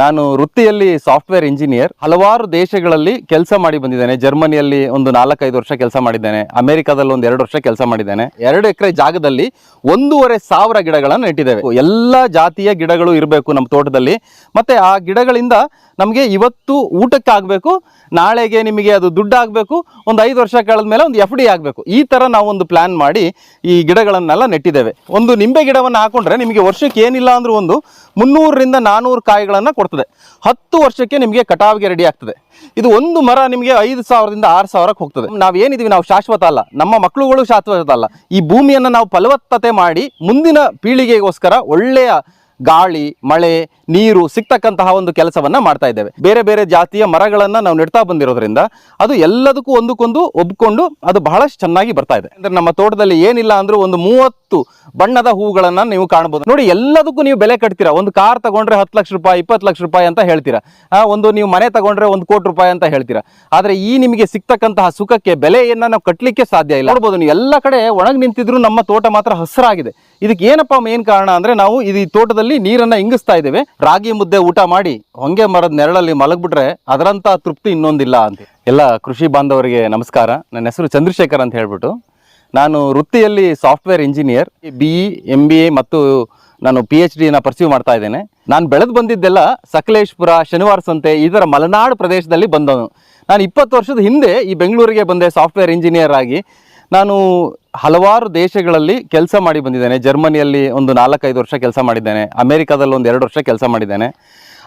ನಾನು ವೃತ್ತಿಯಲ್ಲಿ software engineer, ಹಲವಾರು ದೇಶಗಳಲ್ಲಿ ಕೆಲಸ ಮಾಡಿ ಬಂದಿದ್ದೇನೆ. ಜರ್ಮನಿಯಲ್ಲಿ ಒಂದು ನಾಲ್ಕೈದು ವರ್ಷ ಕೆಲಸ ಮಾಡಿದ್ದೇನೆ. ಅಮೆರಿಕಾದಲ್ಲಿ ಒಂದು ಎರಡು ವರ್ಷ ಕೆಲಸ ಮಾಡಿದ್ದೇನೆ. ಎರಡು ಎಕರೆ ಜಾಗದಲ್ಲಿ ಒಂದೂವರೆ ಸಾವಿರ ಗಿಡಗಳನ್ನು ನೆಟ್ಟಿದ್ದೇವೆ. ಎಲ್ಲ ಜಾತಿಯ ಗಿಡಗಳು ಇರಬೇಕು ನಮ್ಮ ತೋಟದಲ್ಲಿ. ಮತ್ತೆ ಆ ಗಿಡಗಳಿಂದ ನಮಗೆ ಇವತ್ತು ಊಟಕ್ಕೆ ಆಗಬೇಕು ನಾಳೆಗೆ ನಿಮಗೆ ಅದು ದುಡ್ಡು ಆಗಬೇಕು ಒಂದು ಐದು ವರ್ಷ ಕಳೆದ ಮೇಲೆ ಒಂದು ಎಫ್ ಡಿ ಆಗಬೇಕು. ಈ ಥರ ನಾವು ಒಂದು ಪ್ಲಾನ್ ಮಾಡಿ ಈ ಗಿಡಗಳನ್ನೆಲ್ಲ ನೆಟ್ಟಿದ್ದೇವೆ. ಒಂದು ನಿಂಬೆ ಗಿಡವನ್ನು ಹಾಕೊಂಡ್ರೆ ನಿಮಗೆ ವರ್ಷಕ್ಕೆ ಏನಿಲ್ಲ ಅಂದರೂ ಒಂದು ಮುನ್ನೂರರಿಂದ ನಾನ್ನೂರು ಕಾಯಿಗಳನ್ನು ಕೊಡ್ತದೆ. ಹತ್ತು ವರ್ಷಕ್ಕೆ ನಿಮಗೆ ಕಟಾವಿಗೆ ರೆಡಿ ಆಗ್ತದೆ. ಇದು ಒಂದು ಮರ ನಿಮಗೆ ಐದು ಸಾವಿರದಿಂದ ಆರು ಸಾವಿರಕ್ಕೆ ಹೋಗ್ತದೆ. ನಾವು ಏನಿದೀವಿ, ನಾವು ಶಾಶ್ವತ ಅಲ್ಲ. ನಮ್ಮ ಮಕ್ಕಳುಗಳು ಶಾಶ್ವತ ಅಲ್ಲ. ಈ ಭೂಮಿಯನ್ನು ನಾವು ಫಲವತ್ತತೆ ಮಾಡಿ ಮುಂದಿನ ಪೀಳಿಗೆಗೋಸ್ಕರ ಒಳ್ಳೆಯ ಗಾಳಿ, ಮಳೆ, ನೀರು ಸಿಗ್ತಕ್ಕಂತಹ ಒಂದು ಕೆಲಸವನ್ನ ಮಾಡ್ತಾ ಇದ್ದೇವೆ. ಬೇರೆ ಬೇರೆ ಜಾತಿಯ ಮರಗಳನ್ನ ನಾವು ನೆಡ್ತಾ ಬಂದಿರೋದ್ರಿಂದ ಅದು ಎಲ್ಲದಕ್ಕೂ ಒಂದಕ್ಕೊಂದು ಒಬ್ಕೊಂಡು ಅದು ಬಹಳಷ್ಟು ಚೆನ್ನಾಗಿ ಬರ್ತಾ ಇದೆ. ಅಂದ್ರೆ ನಮ್ಮ ತೋಟದಲ್ಲಿ ಏನಿಲ್ಲ ಅಂದ್ರೂ ಒಂದು ಮೂವತ್ತು ಬಣ್ಣದ ಹೂಗಳನ್ನ ನೀವು ಕಾಣಬಹುದು ನೋಡಿ, ಎಲ್ಲದಕ್ಕೂ ನೀವು ಬೆಲೆ ಕಟ್ತೀರಾ? ಒಂದು ಕಾರ್ ತಗೊಂಡ್ರೆ ಹತ್ತು ಲಕ್ಷ ರೂಪಾಯಿ, ಇಪ್ಪತ್ತು ಲಕ್ಷ ರೂಪಾಯಿ ಅಂತ ಹೇಳ್ತೀರಾ? ಒಂದು ನೀವು ಮನೆ ತಗೊಂಡ್ರೆ ಒಂದು ಕೋಟಿ ರೂಪಾಯಿ ಅಂತ ಹೇಳ್ತೀರಾ? ಆದ್ರೆ ಈ ನಿಮಗೆ ಸಿಗ್ತಕ್ಕಂತಹ ಸುಖಕ್ಕೆ ಬೆಲೆಯನ್ನ ನಾವು ಕಟ್ಟಲಿಕ್ಕೆ ಸಾಧ್ಯ ಇಲ್ಲ. ನೋಡ್ಬೋದು, ನೀವು ಎಲ್ಲ ಕಡೆ ಒಣಗಿ ನಿಂತಿದ್ರು ನಮ್ಮ ತೋಟ ಮಾತ್ರ ಹಸರಾಗಿದೆ. ಇದಕ್ಕೆ ಏನಪ್ಪ ಮೇನ್ ಕಾರಣ ಅಂದ್ರೆ ನಾವು ಇದು ಈ ತೋಟದಲ್ಲಿ ನೀರನ್ನ ಇಂಗಿಸ್ತಾ ಇದ್ದೇವೆ. ರಾಗಿ ಮುದ್ದೆ ಊಟ ಮಾಡಿ ಹೊಂಗೆ ಮರದ ನೆರಳಲ್ಲಿ ಮಲಗಿಬಿಟ್ರೆ ಅದರಂಥ ತೃಪ್ತಿ ಇನ್ನೊಂದಿಲ್ಲ ಅಂತ. ಎಲ್ಲ ಕೃಷಿ ಬಾಂಧವರಿಗೆ ನಮಸ್ಕಾರ. ನನ್ನ ಹೆಸರು ಚಂದ್ರಶೇಖರ್ ಅಂತ ಹೇಳ್ಬಿಟ್ಟು ನಾನು ವೃತ್ತಿಯಲ್ಲಿ software engineer B E M B A ಮತ್ತು ನಾನು ಪಿ ಎಚ್ ಡಿನ ಪರ್ಸ್ಯೂ ಮಾಡ್ತಾ ಇದ್ದೇನೆ. ನಾನು ಬೆಳೆದು ಬಂದಿದ್ದೆಲ್ಲ ಸಕಲೇಶ್ಪುರ, ಶನಿವಾರ ಸಂತೆ ಇದರ ಮಲೆನಾಡು ಪ್ರದೇಶದಲ್ಲಿ ಬಂದವನು. ನಾನು ಇಪ್ಪತ್ತು ವರ್ಷದ ಹಿಂದೆ ಈ ಬೆಂಗಳೂರಿಗೆ ಬಂದೆ ಸಾಫ್ಟ್ವೇರ್ ಇಂಜಿನಿಯರ್ ಆಗಿ. ನಾನು ಹಲವಾರು ದೇಶಗಳಲ್ಲಿ ಕೆಲಸ ಮಾಡಿ ಬಂದಿದ್ದೇನೆ. ಜರ್ಮನಿಯಲ್ಲಿ ಒಂದು ನಾಲ್ಕೈದು ವರ್ಷ ಕೆಲಸ ಮಾಡಿದ್ದೇನೆ. ಅಮೆರಿಕಾದಲ್ಲಿ ಒಂದು ಎರಡು ವರ್ಷ ಕೆಲಸ ಮಾಡಿದ್ದೇನೆ.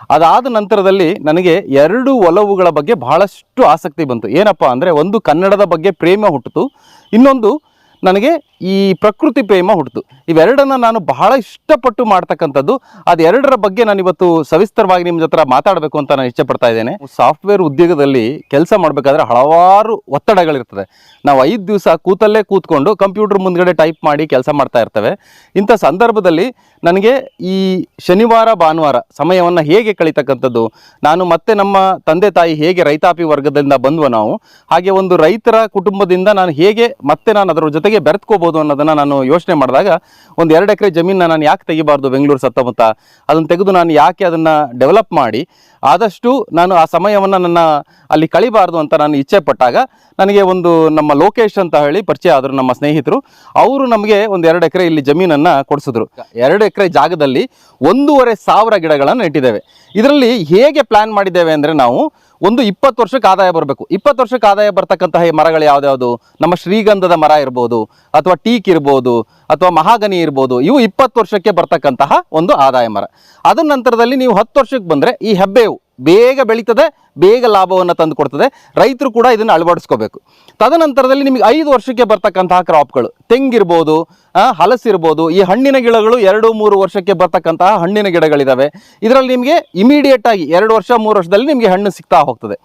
ಅದಾದ ನಂತರದಲ್ಲಿ ನನಗೆ ಎರಡು ಒಲವುಗಳ ಬಗ್ಗೆ ಬಹಳಷ್ಟು ಆಸಕ್ತಿ ಬಂತು. ಏನಪ್ಪ ಅಂದರೆ ಒಂದು ಕನ್ನಡದ ಬಗ್ಗೆ ಪ್ರೇಮ ಹುಟ್ಟಿತು. ಇನ್ನೊಂದು ನನಗೆ ಈ ಪ್ರಕೃತಿ ಪ್ರೇಮ ಹುಟ್ಟಿತು ಇವೆರಡನ್ನ ನಾನು ಬಹಳ ಇಷ್ಟಪಟ್ಟು ಮಾಡ್ತಕ್ಕಂಥದ್ದು, ಅದೆರಡರ ಬಗ್ಗೆ ನಾನು ಇವತ್ತು ಸವಿಸ್ತರವಾಗಿ ನಿಮ್ಮ ಜೊತೆ ಮಾತಾಡಬೇಕು ಅಂತ ನಾನು ಇಷ್ಟಪಡ್ತಾ ಇದ್ದೇನೆ. ಸಾಫ್ಟ್ವೇರ್ ಉದ್ಯೋಗದಲ್ಲಿ ಕೆಲಸ ಮಾಡಬೇಕಾದ್ರೆ ಹಲವಾರು ಒತ್ತಡಗಳಿರ್ತದೆ. ನಾವು ಐದು ದಿವಸ ಕೂತಲ್ಲೇ ಕೂತ್ಕೊಂಡು ಕಂಪ್ಯೂಟರ್ ಮುಂದ್ಗಡೆ ಟೈಪ್ ಮಾಡಿ ಕೆಲಸ ಮಾಡ್ತಾ ಇರ್ತವೆ. ಇಂಥ ಸಂದರ್ಭದಲ್ಲಿ ನನಗೆ ಈ ಶನಿವಾರ, ಭಾನುವಾರ ಸಮಯವನ್ನು ಹೇಗೆ ಕಳೀತಕ್ಕಂಥದ್ದು, ನಾನು ಮತ್ತೆ ನಮ್ಮ ತಂದೆ ತಾಯಿ ಹೇಗೆ ರೈತಾಪಿ ವರ್ಗದಿಂದ ಬಂದ್ವ ನಾವು, ಹಾಗೆ ಒಂದು ರೈತರ ಕುಟುಂಬದಿಂದ ನಾನು ಹೇಗೆ ಮತ್ತೆ ನಾನು ಅದರ ಜೊತೆಗೆ ಬೆರೆತ್ಕೋಬೋದು ಅನ್ನೋದನ್ನ ನಾನು ಯೋಚನೆ ಮಾಡಿದಾಗ ಒಂದು ಎರಡು ಎಕರೆ ಜಮೀನನ್ನ ನಾನು ಯಾಕೆ ತೆಗಿಬಾರ್ದು ಬೆಂಗಳೂರು ಸುತ್ತಮುತ್ತ ಅದನ್ನು ತೆಗೆದು ನಾನು ಯಾಕೆ ಅದನ್ನು ಡೆವಲಪ್ ಮಾಡಿ, ಆದಷ್ಟು ನಾನು ಆ ಸಮಯವನ್ನು ನನ್ನ ಅಲ್ಲಿ ಕಳಿಬಾರ್ದು ಅಂತ ನಾನು ಇಚ್ಛೆ ಪಟ್ಟಾಗ ನನಗೆ ಒಂದು ನಮ್ಮ ಲೋಕೇಶ್ ಅಂತ ಹೇಳಿ ಪರಿಚಯ ಆದರು ನಮ್ಮ ಸ್ನೇಹಿತರು, ಅವರು ನಮಗೆ ಒಂದು ಎರಡು ಎಕರೆ ಇಲ್ಲಿ ಜಮೀನನ್ನು ಕೊಡಿಸಿದ್ರು. ಎರಡು ಎಕರೆ ಜಾಗದಲ್ಲಿ ಒಂದೂವರೆ ಸಾವಿರ ಗಿಡಗಳನ್ನು ಇಟ್ಟಿದ್ದೇವೆ ಇದರಲ್ಲಿ ಹೇಗೆ ಪ್ಲಾನ್ ಮಾಡಿದ್ದೇವೆ ಅಂದರೆ ನಾವು ಒಂದು ಇಪ್ಪತ್ತು ವರ್ಷಕ್ಕೆ ಆದಾಯ ಬರಬೇಕು. ಇಪ್ಪತ್ತು ವರ್ಷಕ್ಕೆ ಆದಾಯ ಬರ್ತಕ್ಕಂತಹ ಈ ಮರಗಳು ಯಾವ್ದ್ಯಾವುದು? ನಮ್ಮ ಶ್ರೀಗಂಧದ ಮರ ಇರ್ಬೋದು, ಅಥವಾ ಟೀಕ್ ಇರ್ಬೋದು, ಅಥವಾ ಮಹಾಗನಿ ಇರ್ಬೋದು, ಇವು ಇಪ್ಪತ್ತು ವರ್ಷಕ್ಕೆ ಬರ್ತಕ್ಕಂತಹ ಒಂದು ಆದಾಯ ಮರ. ಅದರ ನಂತರದಲ್ಲಿ ನೀವು ಹತ್ತು ವರ್ಷಕ್ಕೆ ಬಂದರೆ ಈ ಹೆಬ್ಬೇವು ಬೇಗ ಬೆಳೀತದೆ, ಬೇಗ ಲಾಭವನ್ನು ತಂದು ಕೊಡ್ತದೆ. ರೈತರು ಕೂಡ ಇದನ್ನು ಅಳವಡಿಸ್ಕೋಬೇಕು. ತದನಂತರದಲ್ಲಿ ನಿಮಗೆ ಐದು ವರ್ಷಕ್ಕೆ ಬರ್ತಕ್ಕಂತಹ ಕ್ರಾಪ್ಗಳು ತೆಂಗಿರ್ಬೋದು ಹಲಸಿರ್ಬೋದು, ಈ ಹಣ್ಣಿನ ಗಿಡಗಳು ಎರಡು, ಮೂರು ವರ್ಷಕ್ಕೆ ಬರ್ತಕ್ಕಂತಹ ಹಣ್ಣಿನ ಗಿಡಗಳಿದ್ದಾವೆ ಇದರಲ್ಲಿ ನಿಮಗೆ ಇಮಿಡಿಯೇಟಾಗಿ ಎರಡು ವರ್ಷ, ಮೂರು ವರ್ಷದಲ್ಲಿ ನಿಮಗೆ ಹಣ್ಣು ಸಿಗ್ತಾ ಹೋಗ್ತದೆ.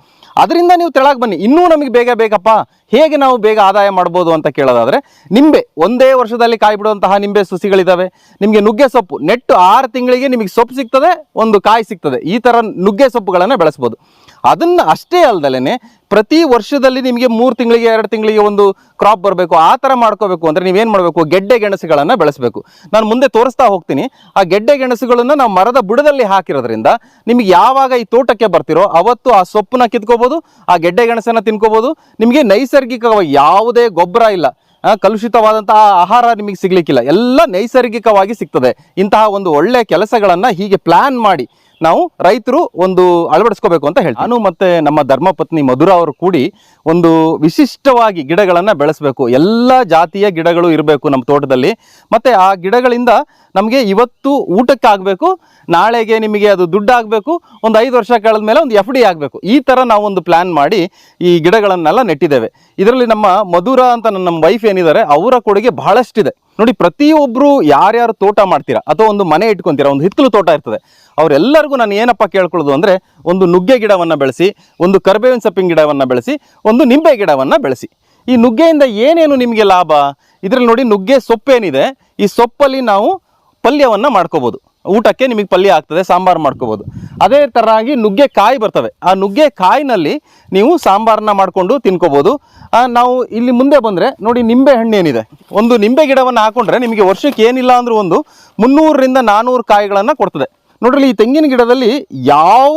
ಅದರಿಂದ ನೀವು ತೆಳಗೆ ಬನ್ನಿ. ಇನ್ನೂ ನಮಗೆ ಬೇಗ ಬೇಕಪ್ಪ ಹೇಗೆ ನಾವು ಬೇಗ ಆದಾಯ ಮಾಡ್ಬೋದು ಅಂತ ಕೇಳೋದಾದರೆ, ನಿಂಬೆ ಒಂದೇ ವರ್ಷದಲ್ಲಿ ಕಾಯಿ ಬಿಡುವಂತಹ ನಿಂಬೆ ಸಸಿಗಳಿದ್ದಾವೆ ನಿಮಗೆ ನುಗ್ಗೆ ಸೊಪ್ಪು, ನೆಟ್ಟು ಆರು ತಿಂಗಳಿಗೆ ನಿಮಗೆ ಸೊಪ್ಪು ಸಿಗ್ತದೆ, ಒಂದು ಕಾಯಿ ಸಿಗ್ತದೆ. ಈ ಥರ ನುಗ್ಗೆ ಸೊಪ್ಪುಗಳನ್ನು ಬೆಳೆಸ್ಬೋದು. ಅದನ್ನು ಅಷ್ಟೇ ಅಲ್ದಲೇ ಪ್ರತಿ ವರ್ಷದಲ್ಲಿ ನಿಮಗೆ ಮೂರು ತಿಂಗಳಿಗೆ, ಎರಡು ತಿಂಗಳಿಗೆ ಒಂದು ಕ್ರಾಪ್ ಬರಬೇಕು, ಆ ಥರ ಮಾಡ್ಕೋಬೇಕು ಅಂದರೆ ನೀವೇನು ಮಾಡಬೇಕು? ಗೆಡ್ಡೆ ಗೆಣಸುಗಳನ್ನು ಬೆಳೆಸಬೇಕು. ನಾನು ಮುಂದೆ ತೋರಿಸ್ತಾ ಹೋಗ್ತೀನಿ. ಆ ಗೆಡ್ಡೆ ಗೆಣಸುಗಳನ್ನು ನಾವು ಮರದ ಬುಡದಲ್ಲಿ ಹಾಕಿರೋದ್ರಿಂದ ನಿಮಗೆ ಯಾವಾಗ ಈ ತೋಟಕ್ಕೆ ಬರ್ತಿರೋ ಅವತ್ತು ಆ ಸೊಪ್ಪನ್ನ ಕಿತ್ಕೋಬೋದು, ಆ ಗೆಡ್ಡೆ ಗೆಣಸನ್ನು ತಿನ್ಕೋಬೋದು. ನಿಮಗೆ ನೈಸರ್ಗಿಕವಾಗಿ ಯಾವುದೇ ಗೊಬ್ಬರ ಇಲ್ಲ. ಕಲುಷಿತವಾದಂತಹ ಆಹಾರ ನಿಮಗೆ ಸಿಗ್ಲಿಕ್ಕಿಲ್ಲ. ಎಲ್ಲ ನೈಸರ್ಗಿಕವಾಗಿ ಸಿಗ್ತದೆ. ಇಂತಹ ಒಂದು ಒಳ್ಳೆಯ ಕೆಲಸಗಳನ್ನು ಹೀಗೆ ಪ್ಲಾನ್ ಮಾಡಿ ನಾವು ರೈತರು ಒಂದು ಅಳವಡಿಸ್ಕೋಬೇಕು ಅಂತ ಹೇಳ್ತೀವಿ. ನಾನು ಮತ್ತೆ ನಮ್ಮ ಧರ್ಮಪತ್ನಿ ಮಧುರ ಅವರು ಕೂಡಿ ಒಂದು ವಿಶಿಷ್ಟವಾಗಿ ಗಿಡಗಳನ್ನು ಬೆಳೆಸಬೇಕು. ಎಲ್ಲ ಜಾತಿಯ ಗಿಡಗಳು ಇರಬೇಕು ನಮ್ಮ ತೋಟದಲ್ಲಿ. ಮತ್ತೆ ಆ ಗಿಡಗಳಿಂದ ನಮಗೆ ಇವತ್ತು ಊಟಕ್ಕೆ ಆಗಬೇಕು ನಾಳೆಗೆ ನಿಮಗೆ ಅದು ದುಡ್ಡು ಆಗಬೇಕು ಒಂದು ಐದು ವರ್ಷ ಕಳೆದ ಮೇಲೆ ಒಂದು ಎಫ್ ಡಿ ಆಗಬೇಕು. ಈ ಥರ ನಾವು ಒಂದು ಪ್ಲಾನ್ ಮಾಡಿ ಈ ಗಿಡಗಳನ್ನೆಲ್ಲ ನೆಟ್ಟಿದ್ದೇವೆ. ಇದರಲ್ಲಿ ನಮ್ಮ ಮಧುರ ಅಂತ ನನ್ನ ನಮ್ಮ ವೈಫ್ ಏನಿದ್ದಾರೆ, ಅವರ ಕೊಡುಗೆ ಬಹಳಷ್ಟಿದೆ. ನೋಡಿ ಪ್ರತಿಯೊಬ್ಬರು ಯಾರ್ಯಾರು ತೋಟ ಮಾಡ್ತೀರಾ, ಅಥವಾ ಒಂದು ಮನೆ ಇಟ್ಕೊಂತೀರಾ, ಒಂದು ಹಿತ್ತಲು ತೋಟ ಇರ್ತದೆ, ಅವರೆಲ್ಲರಿಗೂ ನಾನು ಏನಪ್ಪ ಕೇಳ್ಕೊಳ್ಳೋದು ಅಂದರೆ ಒಂದು ನುಗ್ಗೆ ಗಿಡವನ್ನು ಬೆಳೆಸಿ, ಒಂದು ಕರ್ಬೇವಿನ ಸೊಪ್ಪಿನ ಗಿಡವನ್ನು ಬೆಳೆಸಿ, ಒಂದು ನಿಂಬೆ ಗಿಡವನ್ನು ಬೆಳೆಸಿ. ಈ ನುಗ್ಗೆಯಿಂದ ಏನೇನು ನಿಮಗೆ ಲಾಭ? ಇದರಲ್ಲಿ ನೋಡಿ ನುಗ್ಗೆ ಸೊಪ್ಪೇನಿದೆ, ಈ ಸೊಪ್ಪಲ್ಲಿ ನಾವು ಪಲ್ಯವನ್ನು ಮಾಡ್ಕೋಬೋದು. ಊಟಕ್ಕೆ ನಿಮಗೆ ಪಲ್ಯ ಆಗ್ತದೆ, ಸಾಂಬಾರು ಮಾಡ್ಕೋಬೋದು. ಅದೇ ಥರನಾಗಿ ನುಗ್ಗೆ ಕಾಯಿ ಬರ್ತವೆ. ಆ ನುಗ್ಗೆಕಾಯಿನಲ್ಲಿ ನೀವು ಸಾಂಬಾರನ್ನ ಮಾಡಿಕೊಂಡು ತಿನ್ಕೋಬೋದು. ನಾವು ಇಲ್ಲಿ ಮುಂದೆ ಬಂದರೆ ನೋಡಿ ನಿಂಬೆ ಹಣ್ಣು ಏನಿದೆ ಒಂದು ನಿಂಬೆ ಗಿಡವನ್ನು ಹಾಕೊಂಡ್ರೆ ನಿಮಗೆ ವರ್ಷಕ್ಕೆ ಏನಿಲ್ಲ ಅಂದರೂ ಒಂದು ಮುನ್ನೂರರಿಂದ ನಾನ್ನೂರು ಕಾಯಿಗಳನ್ನು ಕೊಡ್ತದೆ. ನೋಡ್ರಿ ಈ ತೆಂಗಿನ ಗಿಡದಲ್ಲಿ ಯಾವ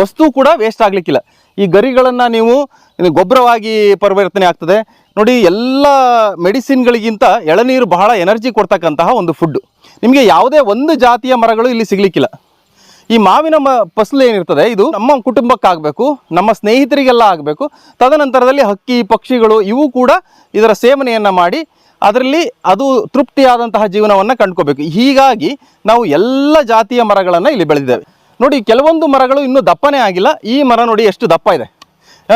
ವಸ್ತು ಕೂಡ ವೇಸ್ಟ್ ಆಗಲಿಕ್ಕಿಲ್ಲ. ಈ ಗರಿಗಳನ್ನು ನೀವು ಗೊಬ್ಬರವಾಗಿ ಪರಿವರ್ತನೆ ಆಗ್ತದೆ. ನೋಡಿ, ಎಲ್ಲ ಮೆಡಿಸಿನ್ಗಳಿಗಿಂತ ಎಳನೀರು ಬಹಳ ಎನರ್ಜಿ ಕೊಡ್ತಕ್ಕಂತಹ ಒಂದು ಫುಡ್ ನಿಮಗೆ ಯಾವುದೇ ಒಂದು ಜಾತಿಯ ಮರಗಳು ಇಲ್ಲಿ ಸಿಗಲಿಕ್ಕಿಲ್ಲ. ಈ ಮಾವಿನ ಮ, ಫಸಲು ಏನಿರ್ತದೆ, ಇದು ನಮ್ಮ ಕುಟುಂಬಕ್ಕಾಗಬೇಕು, ನಮ್ಮ ಸ್ನೇಹಿತರಿಗೆಲ್ಲ ಆಗಬೇಕು. ತದನಂತರದಲ್ಲಿ ಹಕ್ಕಿ, ಪಕ್ಷಿಗಳು, ಇವು ಕೂಡ ಇದರ ಸೇವನೆಯನ್ನು ಮಾಡಿ ಅದರಲ್ಲಿ ಅದು ತೃಪ್ತಿಯಾದಂತಹ ಜೀವನವನ್ನು ಕಂಡ್ಕೋಬೇಕು. ಹೀಗಾಗಿ ನಾವು ಎಲ್ಲ ಜಾತಿಯ ಮರಗಳನ್ನು ಇಲ್ಲಿ ಬೆಳೆದಿದ್ದೇವೆ. ನೋಡಿ, ಕೆಲವೊಂದು ಮರಗಳು ಇನ್ನೂ ದಪ್ಪನೇ ಆಗಿಲ್ಲ. ಈ ಮರ ನೋಡಿ ಎಷ್ಟು ದಪ್ಪ ಇದೆ.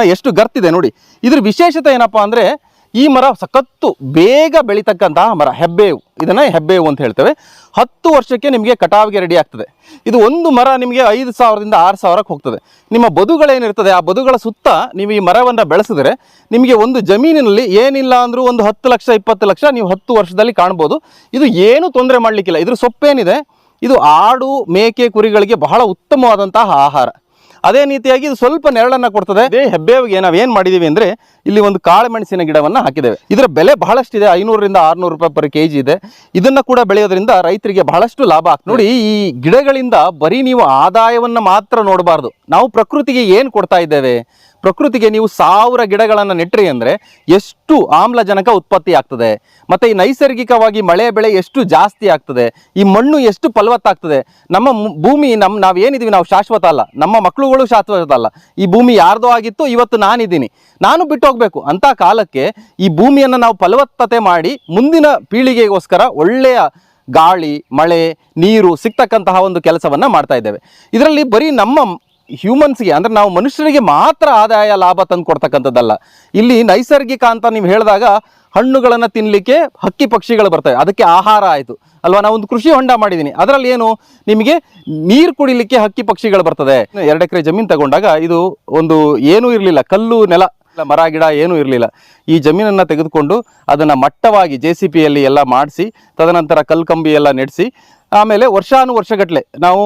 ಎಷ್ಟು ಗರ್ತಿದೆ ನೋಡಿ. ಇದ್ರ ವಿಶೇಷತೆ ಏನಪ್ಪ ಅಂದರೆ ಈ ಮರ ಸಖತ್ತು ಬೇಗ ಬೆಳೀತಕ್ಕಂತಹ ಮರ ಹೆಬ್ಬೇವು ಇದನ್ನು ಹೆಬ್ಬೇವು ಅಂತ ಹೇಳ್ತೇವೆ. ಹತ್ತು ವರ್ಷಕ್ಕೆ ನಿಮಗೆ ಕಟಾವಿಗೆ ರೆಡಿ ಆಗ್ತದೆ. ಇದು ಒಂದು ಮರ ನಿಮಗೆ ಐದು ಸಾವಿರದಿಂದ ಆರು ಸಾವಿರಕ್ಕೆ ಹೋಗ್ತದೆ. ನಿಮ್ಮ ಬದುಗಳೇನಿರ್ತದೆ, ಆ ಬದುಗಳ ಸುತ್ತ ನೀವು ಈ ಮರವನ್ನು ಬೆಳೆಸಿದ್ರೆ ನಿಮಗೆ ಒಂದು ಜಮೀನಿನಲ್ಲಿ ಏನಿಲ್ಲ ಅಂದರೂ ಒಂದು ಹತ್ತು ಲಕ್ಷ, ಇಪ್ಪತ್ತು ಲಕ್ಷ ನೀವು ಹತ್ತು ವರ್ಷದಲ್ಲಿ ಕಾಣ್ಬೋದು. ಇದು ಏನು ತೊಂದರೆ ಮಾಡಲಿಕ್ಕಿಲ್ಲ. ಇದ್ರ ಸೊಪ್ಪೇನಿದೆ? ಇದು ಆಡು, ಮೇಕೆ, ಕುರಿಗಳಿಗೆ ಬಹಳ ಉತ್ತಮವಾದಂತಹ ಆಹಾರ. ಅದೇ ರೀತಿಯಾಗಿ ಇದು ಸ್ವಲ್ಪ ನೆರಳನ್ನ ಕೊಡ್ತದೆ. ಇದೇ ಹೆಬ್ಬೇವಿಗೆ ನಾವು ಏನು ಮಾಡಿದೀವಿ ಅಂದ್ರೆ ಇಲ್ಲಿ ಒಂದು ಕಾಳುಮೆಣಸಿನ ಗಿಡವನ್ನ ಹಾಕಿದ್ದೇವೆ. ಇದರ ಬೆಲೆ ಬಹಳಷ್ಟಿದೆ. ಐನೂರರಿಂದ ಆರ್ನೂರು ರೂಪಾಯಿ ಪರ್ ಕೆಜಿ ಇದೆ. ಇದನ್ನ ಕೂಡ ಬೆಳೆಯೋದ್ರಿಂದ ರೈತರಿಗೆ ಬಹಳಷ್ಟು ಲಾಭ ಆಗ್ತದೆ. ನೋಡಿ, ಈ ಗಿಡಗಳಿಂದ ಬರೀ ನೀವು ಆದಾಯವನ್ನ ಮಾತ್ರ ನೋಡಬಾರ್ದು. ನಾವು ಪ್ರಕೃತಿಗೆ ಏನು ಕೊಡ್ತಾ ಇದ್ದೇವೆ? ಪ್ರಕೃತಿಗೆ ನೀವು ಸಾವಿರ ಗಿಡಗಳನ್ನು ನೆಟ್ರಿ ಅಂದರೆ ಎಷ್ಟು ಆಮ್ಲಜನಕ ಉತ್ಪತ್ತಿ ಆಗ್ತದೆ. ಮತ್ತು ಈ ನೈಸರ್ಗಿಕವಾಗಿ ಮಳೆ ಬೆಳೆ ಎಷ್ಟು ಜಾಸ್ತಿ ಆಗ್ತದೆ. ಈ ಮಣ್ಣು ಎಷ್ಟು ಫಲವತ್ತಾಗ್ತದೆ. ನಮ್ಮ ಭೂಮಿ ನಮ್ಮ ನಾವು ಏನಿದ್ದೀವಿ ನಾವು ಶಾಶ್ವತ ಅಲ್ಲ. ನಮ್ಮ ಮಕ್ಕಳುಗಳು ಶಾಶ್ವತ ಅಲ್ಲ. ಈ ಭೂಮಿ ಯಾರ್ದೋ ಆಗಿತ್ತು, ಇವತ್ತು ನಾನಿದ್ದೀನಿ. ನಾನು ಬಿಟ್ಟು ಹೋಗಬೇಕು ಅಂಥ ಕಾಲಕ್ಕೆ ಈ ಭೂಮಿಯನ್ನು ನಾವು ಫಲವತ್ತತೆ ಮಾಡಿ ಮುಂದಿನ ಪೀಳಿಗೆಗೋಸ್ಕರ ಒಳ್ಳೆಯ ಗಾಳಿ, ಮಳೆ, ನೀರು ಸಿಗ್ತಕ್ಕಂತಹ ಒಂದು ಕೆಲಸವನ್ನು ಮಾಡ್ತಾ ಇದ್ದೇವೆ. ಇದರಲ್ಲಿ ಬರೀ ನಮ್ಮ ಹ್ಯೂಮನ್ಸ್ಗೆ ಅಂದ್ರೆ ನಾವು ಮನುಷ್ಯರಿಗೆ ಮಾತ್ರ ಆದಾಯ ಲಾಭ ತಂದು ಕೊಡ್ತಕ್ಕಂಥದ್ದಲ್ಲ. ಇಲ್ಲಿ ನೈಸರ್ಗಿಕ ಅಂತ ನೀವು ಹೇಳಿದಾಗ ಹಣ್ಣುಗಳನ್ನು ತಿನ್ನಲಿಕ್ಕೆ ಹಕ್ಕಿ ಪಕ್ಷಿಗಳು ಬರ್ತವೆ. ಅದಕ್ಕೆ ಆಹಾರ ಆಯಿತು. ಅಲ್ವಾ? ಒಂದು ಕೃಷಿ ಹೊಂಡ ಮಾಡಿದ್ದೀನಿ ಅದರಲ್ಲಿ ಏನು? ನಿಮಗೆ ನೀರು ಕುಡಿಲಿಕ್ಕೆ ಹಕ್ಕಿ ಪಕ್ಷಿಗಳು ಬರ್ತದೆ. ಎರಡು ಎಕರೆ ಜಮೀನು ತಗೊಂಡಾಗ ಇದು ಒಂದು ಏನೂ ಇರಲಿಲ್ಲ. ಕಲ್ಲು, ನೆಲ, ಮರ, ಗಿಡ ಏನೂ ಇರಲಿಲ್ಲ. ಈ ಜಮೀನನ್ನು ತೆಗೆದುಕೊಂಡು ಅದನ್ನು ಮಟ್ಟವಾಗಿ ಜೆ ಸಿ ಪಿಯಲ್ಲಿ ಎಲ್ಲ ಮಾಡಿಸಿ, ತದನಂತರ ಕಲ್ಕಂಬಿ ಎಲ್ಲ ನೆಡೆಸಿ ಆಮೇಲೆ ವರ್ಷಾನು ವರ್ಷಗಟ್ಟಲೆ ನಾವು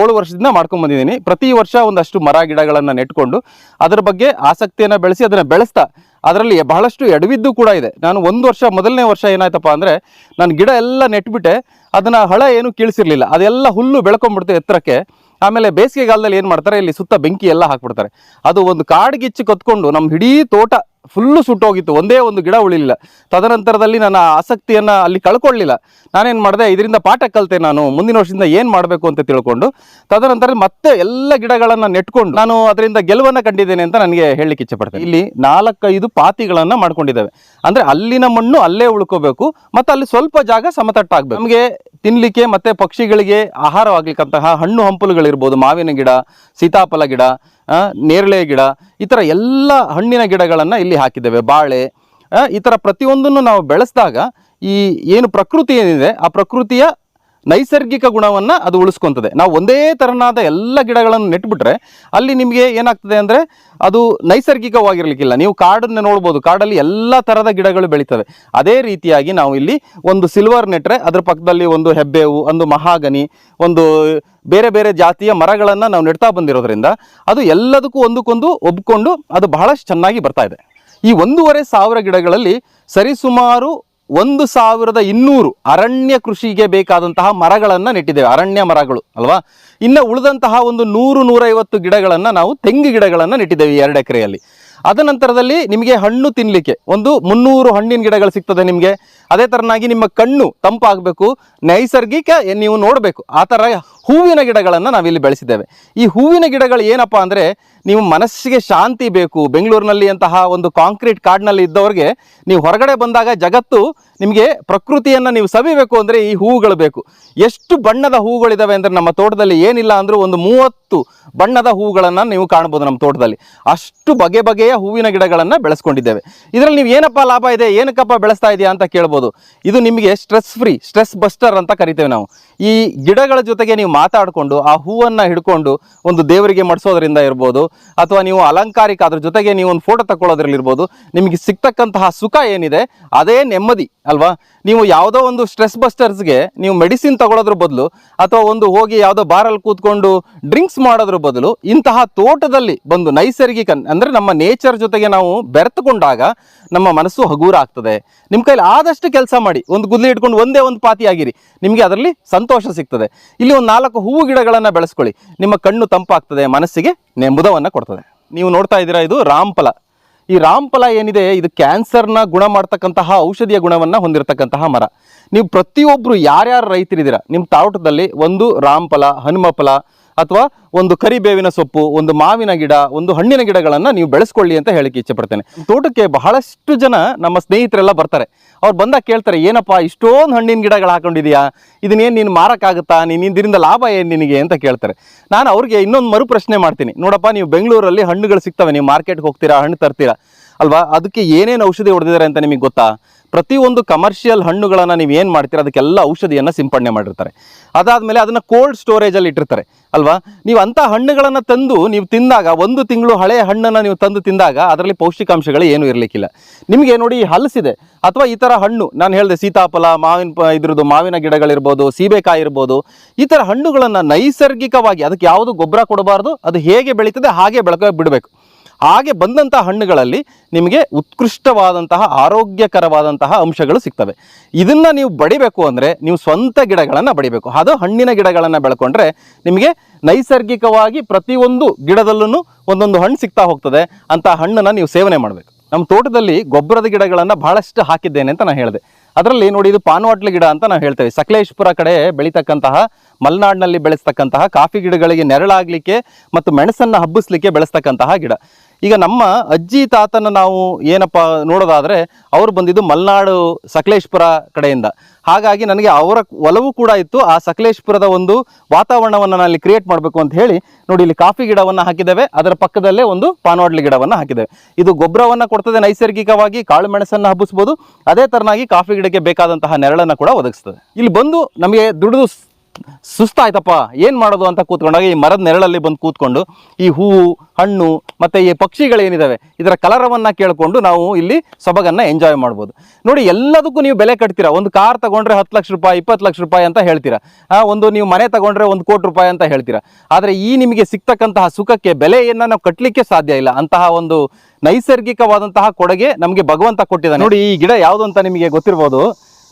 ಏಳು ವರ್ಷದಿಂದ ಮಾಡ್ಕೊಂಡು ಬಂದಿದ್ದೀನಿ. ಪ್ರತಿ ವರ್ಷ ಒಂದಷ್ಟು ಮರ ಗಿಡಗಳನ್ನು ನೆಟ್ಕೊಂಡು ಅದರ ಬಗ್ಗೆ ಆಸಕ್ತಿಯನ್ನು ಬೆಳೆಸಿ ಅದನ್ನು ಬೆಳೆಸ್ತಾ ಅದರಲ್ಲಿ ಬಹಳಷ್ಟು ಎಡವಿದ್ದು ಕೂಡ ಇದೆ. ನಾನು ಒಂದು ವರ್ಷ, ಮೊದಲನೇ ವರ್ಷ ಏನಾಯ್ತಪ್ಪ ಅಂದರೆ ನಾನು ಗಿಡ ಎಲ್ಲ ನೆಟ್ಬಿಟ್ಟೆ, ಅದನ್ನು ಹಳೆ ಏನು ಕೀಳಿಸಿರಲಿಲ್ಲ. ಅದೆಲ್ಲ ಹುಲ್ಲು ಬೆಳ್ಕೊಂಡ್ಬಿಡ್ತು ಎತ್ತರಕ್ಕೆ. ಆಮೇಲೆ ಬೇಸಿಗೆಗಾಲದಲ್ಲಿ ಏನು ಮಾಡ್ತಾರೆ, ಇಲ್ಲಿ ಸುತ್ತ ಬೆಂಕಿ ಎಲ್ಲ ಹಾಕ್ಬಿಡ್ತಾರೆ. ಅದು ಒಂದು ಕಾಡ್ಗಿಚ್ಚು ಕೊತ್ಕೊಂಡು ನಮ್ಮ ಇಡೀ ತೋಟ ಫುಲ್ಲು ಸುಟ್ಟೋಗಿತ್ತು. ಒಂದೇ ಒಂದು ಗಿಡ ಉಳಿಲಿಲ್ಲ. ತದನಂತರದಲ್ಲಿ ನನ್ನ ಆಸಕ್ತಿಯನ್ನು ಅಲ್ಲಿ ಕಳ್ಕೊಳ್ಳಿಲ್ಲ. ನಾನೇನು ಮಾಡಿದೆ, ಇದರಿಂದ ಪಾಠ ಕಲಿತೆ ನಾನು. ಮುಂದಿನ ವರ್ಷದಿಂದ ಏನು ಮಾಡಬೇಕು ಅಂತ ತಿಳ್ಕೊಂಡು ತದನಂತರ ಮತ್ತೆ ಎಲ್ಲ ಗಿಡಗಳನ್ನು ನೆಟ್ಕೊಂಡು ನಾನು ಅದರಿಂದ ಗೆಲುವನ್ನು ಕಂಡಿದ್ದೇನೆ ಅಂತ ನನಗೆ ಹೇಳಲಿಕ್ಕೆ ಇಚ್ಛೆಪಡ್ತೇನೆ. ಇಲ್ಲಿ ನಾಲ್ಕೈದು ಪಾತಿಗಳನ್ನು ಮಾಡ್ಕೊಂಡಿದ್ದೇವೆ. ಅಂದರೆ ಅಲ್ಲಿನ ಮಣ್ಣು ಅಲ್ಲೇ ಉಳ್ಕೋಬೇಕು ಮತ್ತು ಅಲ್ಲಿ ಸ್ವಲ್ಪ ಜಾಗ ಸಮತಟ್ಟಾಗಬೇಕು. ನಮಗೆ ತಿನ್ನಲಿಕ್ಕೆ ಮತ್ತು ಪಕ್ಷಿಗಳಿಗೆ ಆಹಾರವಾಗ್ಲಿಕ್ಕಂತಹ ಹಣ್ಣು ಹಂಪಲುಗಳಿರ್ಬೋದು, ಮಾವಿನ ಗಿಡ, ಸೀತಾಫಲ ಗಿಡ ನೇರಳೆ ಗಿಡ, ಈ ಥರ ಎಲ್ಲ ಹಣ್ಣಿನ ಗಿಡಗಳನ್ನು ಇಲ್ಲಿ ಹಾಕಿದ್ದೇವೆ. ಬಾಳೆ ಈ ಥರ ಪ್ರತಿಯೊಂದನ್ನು ನಾವು ಬೆಳೆಸಿದಾಗ ಈ ಏನು ಪ್ರಕೃತಿ ಏನಿದೆ, ಆ ಪ್ರಕೃತಿಯ ನೈಸರ್ಗಿಕ ಗುಣವನ್ನು ಅದು ಉಳಿಸ್ಕೊಂತದೆ. ನಾವು ಒಂದೇ ತೆರನಾದ ಎಲ್ಲ ಗಿಡಗಳನ್ನು ನೆಟ್ಬಿಟ್ರೆ ಅಲ್ಲಿ ನಿಮಗೆ ಏನಾಗ್ತದೆ ಅಂದರೆ ಅದು ನೈಸರ್ಗಿಕವಾಗಿರಲಿಕ್ಕಿಲ್ಲ. ನೀವು ಕಾಡನ್ನು ನೋಡ್ಬೋದು. ಕಾಡಲ್ಲಿ ಎಲ್ಲ ಥರದ ಗಿಡಗಳು ಬೆಳೀತವೆ. ಅದೇ ರೀತಿಯಾಗಿ ನಾವು ಇಲ್ಲಿ ಒಂದು ಸಿಲ್ವರ್ ನೆಟ್ರೆ ಅದ್ರ ಪಕ್ಕದಲ್ಲಿ ಒಂದು ಹೆಬ್ಬೇವು ಒಂದು ಮಹಾಗನಿ, ಒಂದು ಬೇರೆ ಬೇರೆ ಜಾತಿಯ ಮರಗಳನ್ನು ನಾವು ನೆಡ್ತಾ ಬಂದಿರೋದ್ರಿಂದ ಅದು ಎಲ್ಲದಕ್ಕೂ ಒಂದಕ್ಕೊಂದು ಒಬ್ಕೊಂಡು ಅದು ಬಹಳಷ್ಟು ಚೆನ್ನಾಗಿ ಬರ್ತಾ ಇದೆ. ಈ ಒಂದೂವರೆ ಸಾವಿರ ಗಿಡಗಳಲ್ಲಿ ಸರಿಸುಮಾರು ಒಂದು ಸಾವಿರದ ಇನ್ನೂರು ಅರಣ್ಯ ಕೃಷಿಗೆ ಬೇಕಾದಂತಹ ಮರಗಳನ್ನು ನೆಟ್ಟಿದ್ದೇವೆ. ಅರಣ್ಯ ಮರಗಳು, ಅಲ್ವಾ? ಇನ್ನು ಉಳಿದಂತಹ ಒಂದು ನೂರು, ನೂರೈವತ್ತು ಗಿಡಗಳನ್ನು ನಾವು ತೆಂಗು ಗಿಡಗಳನ್ನು ನೆಟ್ಟಿದ್ದೇವೆ ಎರಡು ಎಕರೆಯಲ್ಲಿ. ಅದ ನಂತರದಲ್ಲಿ ನಿಮಗೆ ಹಣ್ಣು ತಿನ್ನಲಿಕ್ಕೆ ಒಂದು ಮುನ್ನೂರು ಹಣ್ಣಿನ ಗಿಡಗಳು ಸಿಗ್ತದೆ ನಿಮಗೆ. ಅದೇ ಥರನಾಗಿ ನಿಮ್ಮ ಕಣ್ಣು ತಂಪಾಗಬೇಕು, ನೈಸರ್ಗಿಕ ನೀವು ನೋಡಬೇಕು. ಆ ಥರ ಹೂವಿನ ಗಿಡಗಳನ್ನು ನಾವಿಲ್ಲಿ ಬೆಳೆಸಿದ್ದೇವೆ. ಈ ಹೂವಿನ ಗಿಡಗಳು ಏನಪ್ಪ ಅಂದರೆ ನೀವು ಮನಸ್ಸಿಗೆ ಶಾಂತಿ ಬೇಕು. ಬೆಂಗಳೂರಿನಲ್ಲಿ ಅಂತಹ ಒಂದು ಕಾಂಕ್ರೀಟ್ ಕಾಡಿನಲ್ಲಿ ಇದ್ದವ್ರಿಗೆ ನೀವು ಹೊರಗಡೆ ಬಂದಾಗ ಜಗತ್ತು ನಿಮಗೆ ಪ್ರಕೃತಿಯನ್ನು ನೀವು ಸವಿಬೇಕು ಅಂದರೆ ಈ ಹೂವುಗಳು ಬೇಕು. ಎಷ್ಟು ಬಣ್ಣದ ಹೂವುಗಳಿದಾವೆ ಅಂದರೆ ನಮ್ಮ ತೋಟದಲ್ಲಿ ಏನಿಲ್ಲ ಅಂದರೂ ಒಂದು ಮೂವತ್ತು ಬಣ್ಣದ ಹೂವುಗಳನ್ನು ನೀವು ಕಾಣ್ಬೋದು ನಮ್ಮ ತೋಟದಲ್ಲಿ. ಅಷ್ಟು ಬಗೆ ಬಗೆಯ ಹೂವಿನ ಗಿಡಗಳನ್ನು ಬೆಳೆಸ್ಕೊಂಡಿದ್ದೇವೆ. ಇದರಲ್ಲಿ ನೀವು ಏನಪ್ಪ ಲಾಭ ಇದೆ, ಏನಕ್ಕಪ್ಪ ಬೆಳೆಸ್ತಾ ಇದೆಯಾ ಅಂತ ಕೇಳ್ಬೋದು. ಇದು ನಿಮಗೆ ಸ್ಟ್ರೆಸ್ ಫ್ರೀ ಸ್ಟ್ರೆಸ್ ಬಸ್ಟರ್ ಅಂತ ಕರಿತೇವೆ ನಾವು. ಈ ಗಿಡಗಳ ಜೊತೆಗೆ ನೀವು ಮಾತಾಡಿಕೊಂಡು ಆ ಹೂವನ್ನು ಹಿಡ್ಕೊಂಡು ಒಂದು ದೇವರಿಗೆ ಮಡಿಸೋದ್ರಿಂದ ಇರ್ಬೋದು, ಅಥವಾ ನೀವು ಅಲಂಕಾರಿಕ ಅದ್ರ ಜೊತೆಗೆ ನೀವು ಒಂದು ಫೋಟೋ ತಗೊಳ್ಳೋದ್ರಲ್ಲಿ ಇರ್ಬೋದು, ನಿಮಗೆ ಸಿಗ್ತಕ್ಕಂತಹ ಸುಖ ಏನಿದೆ, ಅದೇ ನೆಮ್ಮದಿ, ಅಲ್ವಾ? ನೀವು ಯಾವುದೋ ಒಂದು ಸ್ಟ್ರೆಸ್ ಬಸ್ಟರ್ಸ್ಗೆ ನೀವು ಮೆಡಿಸಿನ್ ತಗೊಳ್ಳೋದ್ರ ಬದಲು, ಅಥವಾ ಒಂದು ಹೋಗಿ ಯಾವುದೋ ಬಾರಲ್ಲಿ ಕೂತ್ಕೊಂಡು ಡ್ರಿಂಕ್ಸ್ ಮಾಡೋದ್ರ ಬದಲು, ಇಂತಹ ತೋಟದಲ್ಲಿ ಬಂದು ನೈಸರ್ಗಿಕ, ಅಂದರೆ ನಮ್ಮ ನೇಚರ್ ಜೊತೆಗೆ ನಾವು ಬೆರೆತುಕೊಂಡಾಗ ನಮ್ಮ ಮನಸ್ಸು ಹಗೂರ ಆಗ್ತದೆ ನಿಮ್ಮ ಕೈಲಿ ಆದಷ್ಟು ಕೆಲಸ ಮಾಡಿ, ಒಂದು ಗುದ್ಲಿ ಇಟ್ಕೊಂಡು ಒಂದೇ ಒಂದು ಪಾತಿ ಆಗಿರಿ, ನಿಮಗೆ ಅದರಲ್ಲಿ ಸಂತೋಷ ಸಿಗ್ತದೆ. ಇಲ್ಲಿ ಒಂದು ನಾಲ್ಕು ಹೂವು ಗಿಡಗಳನ್ನು ಬೆಳೆಸ್ಕೊಳ್ಳಿ, ನಿಮ್ಮ ಕಣ್ಣು ತಂಪಾಗ್ತದೆ, ಮನಸ್ಸಿಗೆ ನೆಮ್ಮದವನ್ನು ಕೊಡ್ತದೆ. ನೀವು ನೋಡ್ತಾ ಇದ್ದೀರಾ ಇದು ರಾಮ್ಫಲ. ಈ ರಾಮ್ಫಲ ಏನಿದೆ, ಇದು ಕ್ಯಾನ್ಸರ್ನ ಗುಣ ಮಾಡ್ತಕ್ಕಂತಹ ಔಷಧಿಯ ಗುಣವನ್ನು ಹೊಂದಿರತಕ್ಕಂತಹ ಮರ. ನೀವು ಪ್ರತಿಯೊಬ್ಬರು ಯಾರ್ಯಾರು ರೈತರಿದ್ದೀರಾ ನಿಮ್ಮ ತಾವಟದಲ್ಲಿ ಒಂದು ರಾಮ್ಫಲ, ಹನುಮಫಲ ಅಥವಾ ಒಂದು ಕರಿಬೇವಿನ ಸೊಪ್ಪು, ಒಂದು ಮಾವಿನ ಗಿಡ, ಒಂದು ಹಣ್ಣಿನ ಗಿಡಗಳನ್ನು ನೀವು ಬೆಳೆಸ್ಕೊಳ್ಳಿ ಅಂತ ಹೇಳಕ್ಕೆ ಇಚ್ಛೆ ಪಡ್ತೇನೆ. ತೋಟಕ್ಕೆ ಬಹಳಷ್ಟು ಜನ ನಮ್ಮ ಸ್ನೇಹಿತರೆಲ್ಲ ಬರ್ತಾರೆ. ಅವ್ರು ಬಂದಾಗ ಕೇಳ್ತಾರೆ, ಏನಪ್ಪ, ಇಷ್ಟೊಂದು ಹಣ್ಣಿನ ಗಿಡಗಳು ಹಾಕೊಂಡಿದ್ಯಾ? ಇದನ್ನೇನು ನೀನು ಮಾರಕ್ಕಾಗುತ್ತಾ? ನೀನು ಇದರಿಂದ ಲಾಭ ಏನು ನಿನಗೆ? ಅಂತ ಕೇಳ್ತಾರೆ. ನಾನು ಅವ್ರಿಗೆ ಇನ್ನೊಂದು ಮರು ಪ್ರಶ್ನೆ ಮಾಡ್ತೀನಿ. ನೋಡಪ್ಪ, ನೀವು ಬೆಂಗಳೂರಲ್ಲಿ ಹಣ್ಣುಗಳು ಸಿಗ್ತವೆ, ನೀವು ಮಾರ್ಕೆಟ್ಗೆ ಹೋಗ್ತೀರಾ, ಹಣ್ಣು ತರ್ತೀರಾ? ಅಲ್ವಾ? ಅದಕ್ಕೆ ಏನೇನು ಔಷಧಿ ಹೊಡೆದಿದ್ದಾರೆ ಅಂತ ನಿಮಗೆ ಗೊತ್ತಾ? ಪ್ರತಿಯೊಂದು ಕಮರ್ಷಿಯಲ್ ಹಣ್ಣುಗಳನ್ನು ನೀವು ಏನು ಮಾಡ್ತೀರಾ, ಅದಕ್ಕೆಲ್ಲ ಔಷಧಿಯನ್ನು ಸಿಂಪಡಣೆ ಮಾಡಿರ್ತಾರೆ. ಅದಾದಮೇಲೆ ಅದನ್ನು ಕೋಲ್ಡ್ ಸ್ಟೋರೇಜಲ್ಲಿ ಇಟ್ಟಿರ್ತಾರೆ, ಅಲ್ವಾ? ನೀವು ಅಂಥ ಹಣ್ಣುಗಳನ್ನು ತಂದು ನೀವು ತಿಂದಾಗ, ಒಂದು ತಿಂಗಳು ಹಳೆಯ ಹಣ್ಣನ್ನು ನೀವು ತಂದು ತಿಂದಾಗ ಅದರಲ್ಲಿ ಪೌಷ್ಟಿಕಾಂಶಗಳು ಏನೂ ಇರಲಿಕ್ಕಿಲ್ಲ. ನಿಮಗೆ ನೋಡಿ ಈ ಹಲಸಿದೆ ಅಥವಾ ಈ ಥರ ಹಣ್ಣು, ನಾನು ಹೇಳಿದೆ ಸೀತಾಫಲ, ಮಾವಿನ ಇದ್ರದ್ದು ಮಾವಿನ ಗಿಡಗಳಿರ್ಬೋದು, ಸೀಬೆಕಾಯಿ ಇರ್ಬೋದು, ಈ ಥರ ಹಣ್ಣುಗಳನ್ನು ನೈಸರ್ಗಿಕವಾಗಿ ಅದಕ್ಕೆ ಯಾವುದು ಗೊಬ್ಬರ ಕೊಡಬಾರ್ದು, ಅದು ಹೇಗೆ ಬೆಳೀತದೆ ಹಾಗೆ ಬೆಳಕ ಬಿಡಬೇಕು. ಹಾಗೆ ಬಂದಂಥ ಹಣ್ಣುಗಳಲ್ಲಿ ನಿಮಗೆ ಉತ್ಕೃಷ್ಟವಾದಂತಹ, ಆರೋಗ್ಯಕರವಾದಂತಹ ಅಂಶಗಳು ಸಿಗ್ತವೆ. ಇದನ್ನ ನೀವು ಬಡಿಬೇಕು ಅಂದರೆ ನೀವು ಸ್ವಂತ ಗಿಡಗಳನ್ನು ಬಡಿಬೇಕು. ಅದು ಹಣ್ಣಿನ ಗಿಡಗಳನ್ನು ಬೆಳ್ಕೊಂಡ್ರೆ ನಿಮಗೆ ನೈಸರ್ಗಿಕವಾಗಿ ಪ್ರತಿಯೊಂದು ಗಿಡದಲ್ಲೂ ಒಂದೊಂದು ಹಣ್ಣು ಸಿಗ್ತಾ ಹೋಗ್ತದೆ. ಅಂತ ಹಣ್ಣನ್ನು ನೀವು ಸೇವನೆ ಮಾಡಬೇಕು. ನಮ್ಮ ತೋಟದಲ್ಲಿ ಗೊಬ್ಬರದ ಗಿಡಗಳನ್ನು ಬಹಳಷ್ಟು ಹಾಕಿದ್ದೇನೆ ಅಂತ ನಾನು ಹೇಳಿದೆ. ಅದರಲ್ಲಿ ನೋಡಿ ಇದು ಪಾನ್ವಾಟ್ಲಿ ಗಿಡ ಅಂತ ನಾವು ಹೇಳ್ತೇವೆ. ಸಕಲೇಶ್ಪುರ ಕಡೆ ಬೆಳೀತಕ್ಕಂತಹ, ಮಲೆನಾಡಿನಲ್ಲಿ ಬೆಳೆಸ್ತಕ್ಕಂತಹ, ಕಾಫಿ ಗಿಡಗಳಿಗೆ ನೆರಳಾಗಲಿಕ್ಕೆ ಮತ್ತು ಮೆಣಸನ್ನು ಹಬ್ಬಿಸ್ಲಿಕ್ಕೆ ಬೆಳೆಸ್ತಕ್ಕಂತಹ ಗಿಡ. ಈಗ ನಮ್ಮ ಅಜ್ಜಿ ತಾತನ ನಾವು ಏನಪ್ಪ ನೋಡೋದಾದರೆ ಅವರು ಬಂದಿದ್ದು ಮಲ್ನಾಡು ಸಕಲೇಶ್ಪುರ ಕಡೆಯಿಂದ. ಹಾಗಾಗಿ ನನಗೆ ಅವರ ಒಲವು ಕೂಡ ಇತ್ತು. ಆ ಸಕಲೇಶ್ಪುರದ ಒಂದು ವಾತಾವರಣವನ್ನು ನಾನು ಇಲ್ಲಿ ಕ್ರಿಯೇಟ್ ಮಾಡಬೇಕು ಅಂತ ಹೇಳಿ ನೋಡಿ ಇಲ್ಲಿ ಕಾಫಿ ಗಿಡವನ್ನು ಹಾಕಿದ್ದೇವೆ. ಅದರ ಪಕ್ಕದಲ್ಲೇ ಒಂದು ಪಾನವಾಡ್ಲಿ ಗಿಡವನ್ನು ಹಾಕಿದ್ದೇವೆ. ಇದು ಗೊಬ್ಬರವನ್ನು ಕೊಡ್ತದೆ ನೈಸರ್ಗಿಕವಾಗಿ, ಕಾಳು ಮೆಣಸನ್ನು ಹಬ್ಬಿಸ್ಬೋದು. ಅದೇ ಥರನಾಗಿ ಕಾಫಿ ಗಿಡಕ್ಕೆ ಬೇಕಾದಂತಹ ನೆರಳನ್ನು ಕೂಡ ಒದಗಿಸ್ತದೆ. ಇಲ್ಲಿ ಬಂದು ನಮಗೆ ದುಡಿದು ಸುಸ್ತಾಯ್ತಪ್ಪ, ಏನು ಮಾಡೋದು ಅಂತ ಕೂತ್ಕೊಂಡಾಗ ಈ ಮರದ ನೆರಳಲ್ಲಿ ಬಂದು ಕೂತ್ಕೊಂಡು ಈ ಹೂವು, ಹಣ್ಣು ಮತ್ತು ಈ ಪಕ್ಷಿಗಳೇನಿದ್ದಾವೆ ಇದರ ಕಲರವನ್ನು ಕೇಳಿಕೊಂಡು ನಾವು ಇಲ್ಲಿ ಸೊಬಗನ್ನು ಎಂಜಾಯ್ ಮಾಡ್ಬೋದು. ನೋಡಿ, ಎಲ್ಲದಕ್ಕೂ ನೀವು ಬೆಲೆ ಕಟ್ತೀರಾ? ಒಂದು ಕಾರ್ ತಗೊಂಡ್ರೆ ಹತ್ತು ಲಕ್ಷ ರೂಪಾಯಿ, ಇಪ್ಪತ್ತು ಲಕ್ಷ ರೂಪಾಯಿ ಅಂತ ಹೇಳ್ತೀರಾ? ಒಂದು ನೀವು ಮನೆ ತಗೊಂಡ್ರೆ ಒಂದು ಕೋಟಿ ರೂಪಾಯಿ ಅಂತ ಹೇಳ್ತೀರಾ? ಆದರೆ ಈ ನಿಮಗೆ ಸಿಗ್ತಕ್ಕಂತಹ ಸುಖಕ್ಕೆ ಬೆಲೆಯನ್ನು ನಾವು ಕಟ್ಟಲಿಕ್ಕೆ ಸಾಧ್ಯ ಇಲ್ಲ. ಅಂತಹ ಒಂದು ನೈಸರ್ಗಿಕವಾದಂತಹ ಕೊಡುಗೆ ನಮಗೆ ಭಗವಂತ ಕೊಟ್ಟಿದ್ದಾನೆ. ನೋಡಿ, ಈ ಗಿಡ ಯಾವುದು ಅಂತ ನಿಮಗೆ ಗೊತ್ತಿರ್ಬೋದು?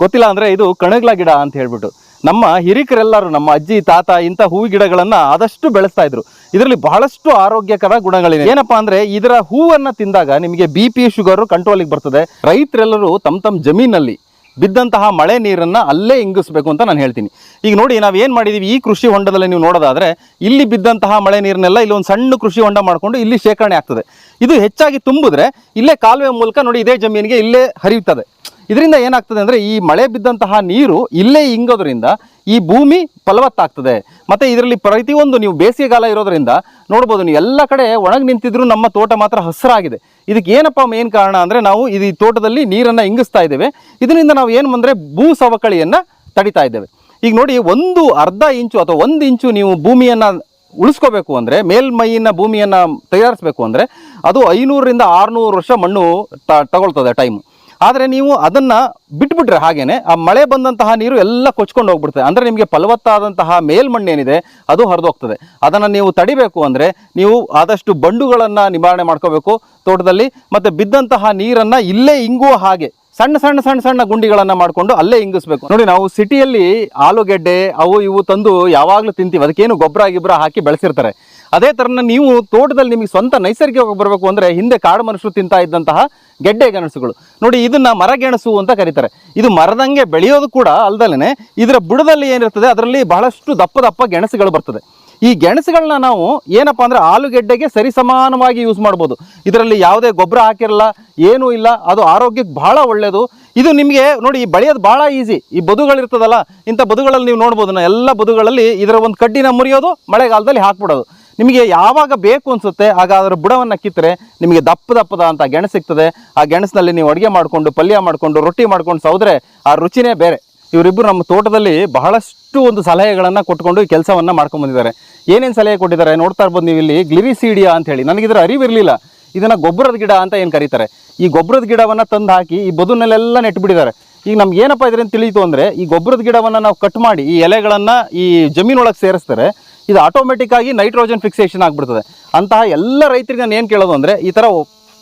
ಗೊತ್ತಿಲ್ಲ ಅಂದರೆ ಇದು ಕಣಗ್ಲ ಗಿಡ ಅಂತ ಹೇಳ್ಬಿಟ್ಟು. ನಮ್ಮ ಹಿರಿಕರೆಲ್ಲರೂ, ನಮ್ಮ ಅಜ್ಜಿ, ತಾತ ಇಂಥ ಹೂ ಗಿಡಗಳನ್ನು ಆದಷ್ಟು ಬೆಳೆಸ್ತಾ ಇದ್ರು. ಇದರಲ್ಲಿ ಬಹಳಷ್ಟು ಆರೋಗ್ಯಕರ ಗುಣಗಳಿವೆ. ಏನಪ್ಪಾ ಅಂದ್ರೆ, ಇದರ ಹೂವನ್ನು ತಿಂದಾಗ ನಿಮಗೆ ಬಿ ಪಿ ಶುಗರು ಕಂಟ್ರೋಲಿಗೆ ಬರ್ತದೆ. ರೈತರೆಲ್ಲರೂ ತಮ್ಮ ತಮ್ಮ ಜಮೀನಲ್ಲಿ ಬಿದ್ದಂತಹ ಮಳೆ ನೀರನ್ನ ಅಲ್ಲೇ ಇಂಗಿಸ್ಬೇಕು ಅಂತ ನಾನು ಹೇಳ್ತೀನಿ. ಈಗ ನೋಡಿ, ನಾವು ಏನು ಮಾಡಿದೀವಿ? ಈ ಕೃಷಿ ಹೊಂಡದಲ್ಲಿ ನೀವು ನೋಡೋದಾದ್ರೆ, ಇಲ್ಲಿ ಬಿದ್ದಂತಹ ಮಳೆ ನೀರನ್ನೆಲ್ಲ ಇಲ್ಲಿ ಒಂದು ಸಣ್ಣ ಕೃಷಿ ಹೊಂಡ ಮಾಡಿಕೊಂಡು ಇಲ್ಲಿ ಶೇಖರಣೆ ಆಗ್ತದೆ. ಇದು ಹೆಚ್ಚಾಗಿ ತುಂಬಿದ್ರೆ, ಇಲ್ಲೇ ಕಾಲುವೆ ಮೂಲಕ ನೋಡಿ, ಇದೇ ಜಮೀನಿಗೆ ಇಲ್ಲೇ ಹರಿಯುತ್ತದೆ. ಇದರಿಂದ ಏನಾಗ್ತದೆ ಅಂದರೆ ಈ ಮಳೆ ಬಿದ್ದಂತಹ ನೀರು ಇಲ್ಲೇ ಇಂಗೋದ್ರಿಂದ ಈ ಭೂಮಿ ಫಲವತ್ತಾಗ್ತದೆ. ಮತ್ತು ಇದರಲ್ಲಿ ಪ್ರತಿಯೊಂದು ನೀವು ಬೇಸಿಗೆಗಾಲ ಇರೋದರಿಂದ ನೋಡ್ಬೋದು ನೀವು ಎಲ್ಲ ಕಡೆ ಒಣಗಿ ನಿಂತಿದ್ರು ನಮ್ಮ ತೋಟ ಮಾತ್ರ ಹಸಿರಾಗಿದೆ. ಇದಕ್ಕೆ ಏನಪ್ಪ ಮೇನ್ ಕಾರಣ ಅಂದರೆ ನಾವು ಇದು ಈ ತೋಟದಲ್ಲಿ ನೀರನ್ನು ಇಂಗಿಸ್ತಾ ಇದ್ದೇವೆ. ಇದರಿಂದ ನಾವು ಏನು ಅಂದರೆ ಭೂ ಸವಕಳಿಯನ್ನು ತಡಿತಾ ಇದ್ದೇವೆ. ಈಗ ನೋಡಿ ಒಂದು ಅರ್ಧ ಇಂಚು ಅಥವಾ ಒಂದು ಇಂಚು ನೀವು ಭೂಮಿಯನ್ನು ಉಳಿಸ್ಕೋಬೇಕು ಅಂದರೆ ಮೇಲ್ಮೈಯಿನ ಭೂಮಿಯನ್ನು ತಯಾರಿಸಬೇಕು ಅಂದರೆ ಅದು ಐನೂರರಿಂದ ಆರುನೂರು ವರ್ಷ ಮಣ್ಣು ತ, ತಗೊಳ್ತದೆ ಟೈಮು ಆದರೆ ನೀವು ಅದನ್ನು ಬಿಟ್ಬಿಟ್ರೆ ಹಾಗೇನೆ, ಆ ಮಳೆ ಬಂದಂತಹ ನೀರು ಎಲ್ಲ ಕೊಚ್ಕೊಂಡು ಹೋಗ್ಬಿಡ್ತದೆ ಅಂದರೆ ನಿಮಗೆ ಫಲವತ್ತಾದಂತಹ ಮೇಲ್ಮಣ್ಣೇನಿದೆ ಅದು ಹರಿದೋಗ್ತದೆ. ಅದನ್ನು ನೀವು ತಡಿಬೇಕು ಅಂದರೆ ನೀವು ಆದಷ್ಟು ಬಂಡುಗಳನ್ನು ನಿವಾರಣೆ ಮಾಡ್ಕೋಬೇಕು ತೋಟದಲ್ಲಿ, ಮತ್ತು ಬಿದ್ದಂತಹ ನೀರನ್ನು ಇಲ್ಲೇ ಇಂಗುವ ಹಾಗೆ, ಸಣ್ಣ ಸಣ್ಣ ಸಣ್ಣ ಸಣ್ಣ ಗುಂಡಿಗಳನ್ನು ಮಾಡಿಕೊಂಡು ಅಲ್ಲೇ ಇಂಗಿಸ್ಬೇಕು. ನೋಡಿ, ನಾವು ಸಿಟಿಯಲ್ಲಿ ಆಲೂಗೆಡ್ಡೆ, ಅವು ಇವು ತಂದು ಯಾವಾಗಲೂ ತಿಂತೀವಿ. ಅದಕ್ಕೇನು ಗೊಬ್ಬರ ಗಿಬ್ಬರ ಹಾಕಿ ಬೆಳೆಸಿರ್ತಾರೆ. ಅದೇ ಥರನ ನೀವು ತೋಟದಲ್ಲಿ ನಿಮಗೆ ಸ್ವಂತ ನೈಸರ್ಗಿಕವಾಗಿ ಬರಬೇಕು ಅಂದರೆ ಹಿಂದೆ ಕಾಡು ಮನುಷ್ಯರು ತಿಂತಾ ಇದ್ದಂತಹ ಗೆಡ್ಡೆ ಗೆಣಸುಗಳು. ನೋಡಿ, ಇದನ್ನ ಮರಗೆಣಸು ಅಂತ ಕರೀತಾರೆ. ಇದು ಮರದಂಗೆ ಬೆಳೆಯೋದು ಕೂಡ ಅಲ್ದಲೇ ಇದರ ಬುಡದಲ್ಲಿ ಏನಿರ್ತದೆ, ಅದರಲ್ಲಿ ಬಹಳಷ್ಟು ದಪ್ಪ ದಪ್ಪ ಗೆಣಸುಗಳು ಬರ್ತದೆ. ಈ ಗೆಣಸುಗಳನ್ನ ನಾವು ಏನಪ್ಪಾ ಅಂದ್ರೆ ಆಲೂಗೆಡ್ಡೆಗೆ ಸರಿ ಸಮಾನವಾಗಿ ಯೂಸ್ ಮಾಡ್ಬೋದು. ಇದರಲ್ಲಿ ಯಾವುದೇ ಗೊಬ್ಬರ ಹಾಕಿರಲ್ಲ, ಏನೂ ಇಲ್ಲ, ಅದು ಆರೋಗ್ಯಕ್ಕೆ ಬಹಳ ಒಳ್ಳೆಯದು ಇದು ನಿಮಗೆ ನೋಡಿ, ಈ ಬೆಳೆಯೋದು ಭಾಳ ಈಸಿ ಈ ಬದುಗಳಿರ್ತದಲ್ಲ, ಇಂಥ ಬದುಗಳಲ್ಲಿ ನೀವು ನೋಡ್ಬೋದು, ಎಲ್ಲ ಬದುಗಳಲ್ಲಿ ಇದರ ಒಂದು ಕಡ್ಡಿನ ಮುರಿಯೋದು ಮಳೆಗಾಲದಲ್ಲಿ ಹಾಕ್ಬಿಡೋದು. ನಿಮಗೆ ಯಾವಾಗ ಬೇಕು ಅನಿಸುತ್ತೆ, ಆಗ ಅದರ ಬುಡವನ್ನು ಕಿತ್ತರೆ, ನಿಮಗೆ ದಪ್ಪ ದಪ್ಪದ ಅಂತ ಗೆಣಸು ಸಿಗ್ತದೆ. ಆ ಗೆಣಸಿನಲ್ಲಿ ನೀವು ಅಡುಗೆ ಮಾಡಿಕೊಂಡು, ಪಲ್ಯ ಮಾಡಿಕೊಂಡು, ರೊಟ್ಟಿ ಮಾಡ್ಕೊಂಡು ಸೌದ್ರೆ ಆ ರುಚಿನೇ ಬೇರೆ. ಇವರಿಬ್ಬರು ನಮ್ಮ ತೋಟದಲ್ಲಿ ಬಹಳಷ್ಟು ಒಂದು ಸಲಹೆಗಳನ್ನು ಕೊಟ್ಕೊಂಡು ಈ ಕೆಲಸವನ್ನು ಮಾಡ್ಕೊಂಡು ಬಂದಿದ್ದಾರೆ ಏನೇನು ಸಲಹೆ ಕೊಟ್ಟಿದ್ದಾರೆ ನೋಡ್ತಾ ಇರ್ಬೋದು ನೀವು ಇಲ್ಲಿ. ಗ್ಲಿರಿಸೀಡಿಯಾ ಅಂತ ಹೇಳಿ. ಇದರ ಅರಿವಿರಲಿಲ್ಲ ಇದನ್ನು ಗೊಬ್ಬರದ ಗಿಡ ಅಂತ ಏನು ಕರೀತಾರೆ. ಈ ಗೊಬ್ಬರದ ಗಿಡವನ್ನು ತಂದು ಹಾಕಿ ಈ ಬದುನಲ್ಲೆಲ್ಲ ನೆಟ್ಬಿಟ್ಟಿದ್ದಾರೆ. ಈಗ ನಮ್ಗೆ ಏನಪ್ಪ ಇದರಿಂದ ತಿಳಿಯಿತು ಅಂದರೆ, ಈ ಗೊಬ್ಬರದ ಗಿಡವನ್ನು ನಾವು ಕಟ್ ಮಾಡಿ ಈ ಎಲೆಗಳನ್ನು ಈ ಜಮೀನೊಳಗೆ ಸೇರಿಸ್ತಾರೆ. ಇದು ಆಟೋಮೆಟಿಕ್ ಆಗಿ ನೈಟ್ರೋಜನ್ ಫಿಕ್ಸೇಷನ್ ಆಗಿಬಿಡ್ತದೆ. ಅಂತಹ ಎಲ್ಲ ರೈತರಿಗೆ ನಾನು ಏನು ಕೇಳೋದು ಅಂದರೆ ಈ ಥರ